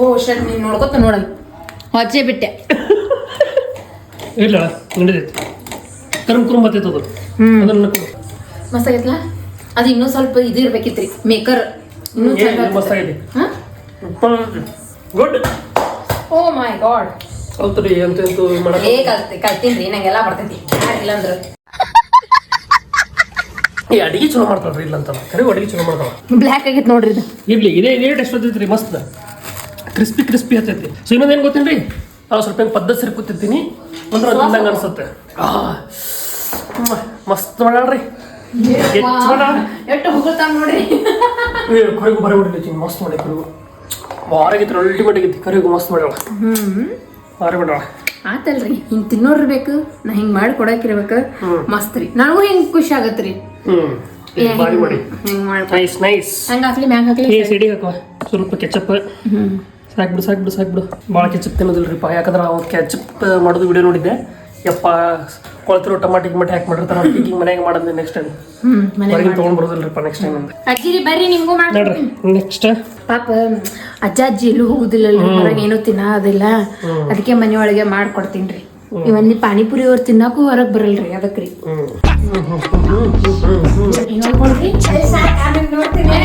ಓ ಶರ್ಟ್ ನೀನ್ ನೋಡ್ಕೊತ ನೋಡಲ್ಲ ಹೊಚ್ಚೆ ಬಿಟ್ಟೆ. ಇಲ್ಲ ನಡೀತೈತಿ ಕರ್ಮ್ ಕುರುಮ್ ಬರ್ತೈತೆ ಅದು. ಹ್ಮ್. ಅದನ್ನ. ಮಸ್ತ್ ಆಗೈತ್ಲಾ? ಅದು ಇನ್ನೂ ಸ್ವಲ್ಪ ಇದು ಇರ್ಬೇಕಿತ್ರಿ ಮೇಕರ್. ಇನ್ನೂ ಮಸ್ತ್ ಆಗೈತಿ. ಗುಡ್. ಓ ಮೈ ಗಾಡ್. ಸೌತ್ರಿ ಅಂತ ಎಂತೂ ಮಾಡಕ್ ಏ ಕಲ್ತಿ ಕಲ್ತೀನ್ರಿ ನಂಗೆಲ್ಲ ಬರ್ತೈತಿ. ಯಾರಿಲ್ಲ ಅಂದ್ರೆ. ಈ ಅಡಿಗೆ ಚಲೋ ಮಾಡ್ತಾಳ್ರಿ ಇಲ್ಲ ಅಂತ ಕರೆ ಅಡಿಗೆ ಚಲೋ ಮಾಡ್ತಾಳ. ಬ್ಲ್ಯಾಕ್ ಆಗೈತೆ ನೋಡ್ರಿ ಇದು. ಇರ್ಲಿ ಇದೇ ಇದೇ ಟೆಸ್ಟ್ ಬರ್ತೈತ್ರಿ ಮಸ್ತ್. ಕ್ರಿಸ್ಪಿ ಕ್ರಿಸ್ಪಿ ಹತ್ತೈತಿ ಸೊ ಇನ್ನೊಂದೇನು ಗೊತ್ತೇನ್ರಿ? ನಾವು ಸ್ವಲ್ಪ ಹೆಂಗೆ ಪದ್ಧತಿ ಸರಿ ಕೂತಿರ್ತೀನಿ. ಅಂದ್ರೆ ಅದಂದಂಗೆ ಅನ್ಸುತ್ತೆ. ಆ, ಮಸ್ತ್ ಮಾಡ್ರಿ ಎಷ್ಟು ಹೊಗಳ್ತಾವ ನೋಡ್ರಿ. ಏ ಕರಿಗೂ ಬರ ಬಿಡ್ಲಿ ಮಸ್ತ್ ಮಾಡಿ ಕರಿಗೂ. ಬಾರಾಗಿತ್ತು ಅಲ್ಟಿಮೇಟ್ ಆಗೈತಿ ಕರಿಗೂ ಮಸ್ತ್ ಮಾಡ್ಯಾಳ. ಹ್ಮ್. ಭಾರಿ ಮಾಡ್ಯಾಳ. ಆತಲ್ರಿ. ಹಿಂಗ್ ತಿನ್ನೋರ್ ಬೇಕು. ನಾ ಹಿಂಗ್ ಮಾಡಿ ಕೊಡಾಕಿರ್ಬೇಕು. ಮಸ್ತ್ ರೀ. ನನಗೂ ಹಿಂಗ್ ಖುಷಿ ಆಗತ್ರಿ. ಭಾರಿ ಮಾಡಿ ನೈಸ್ ನೈಸ್ ಹಂಗ ಹಾಕ್ಲಿ ಮ್ಯಾಗ ಹಾಕ್ಲಿ. ಸಿಡಿ ಹಾಕುವ. ಸ್ವಲ್ಪ ಕೆಚಪ್. ಹ್ಮ್. ಸಾಕ್ಬಿಡು ಸಾಕ್ಬಿಡು ಸಾಕ್ಬಿಡು ಭಾಳ ಕೆಚಪ್ ತಿನ್ನೋದಿಲ್ಲರಿಪ್ಪ ಯಾಕಂದ್ರೆ ಅವ್ರು ಕೆಚಪ್ ಮಾಡೋದು ವಿಡಿಯೋ ನೋಡಿದ್ದೆ. ಯಪ್ಪ ಕೊಳ್ತಿರೋ ಟಮಾಟಿ ಗಿಮಾಟಿ ಹಾಕಿ ಮಾಡಿರ್ತಾರೆ. ಈಗ ಮನೆಗೆ ಮಾಡೋದು ನೆಕ್ಸ್ಟ್ ಟೈಮ್ ಹೊರಗಿನ ತೊಗೊಂಡು ಬರೋದಿಲ್ಲರಿಪ್ಪ ನೆಕ್ಸ್ಟ್ ಟೈಮ್ ಅಜ್ಜಿ ಬರ್ರಿ ನಿಮಗೂ ಮಾಡಿ ನೋಡ್ರಿ ನೆಕ್ಸ್ಟ್ ಪಾಪ ಅಜ್ಜ ಅಜ್ಜಿ ಎಲ್ಲೂ ಹೋಗುದಿಲ್ಲ ಹೊರಗೆ ಏನೂ ತಿನ್ನೋದಿಲ್ಲ. ಅದಕ್ಕೆ ಮನೆಯೊಳಗೆ ಮಾಡ್ಕೊಡ್ತೀನಿ ಇವನ್ನಿ ಪಾನಿಪುರಿ ಅವ್ರು ತಿನ್ನಕ್ಕೂ ಹೊರಗೆ ಬರಲ್ರಿ ಅದಕ್ಕೆ ರೀ ಹೇಳ್ಕೊಳ್ರಿ ನೋಡ್ತೀನಿ.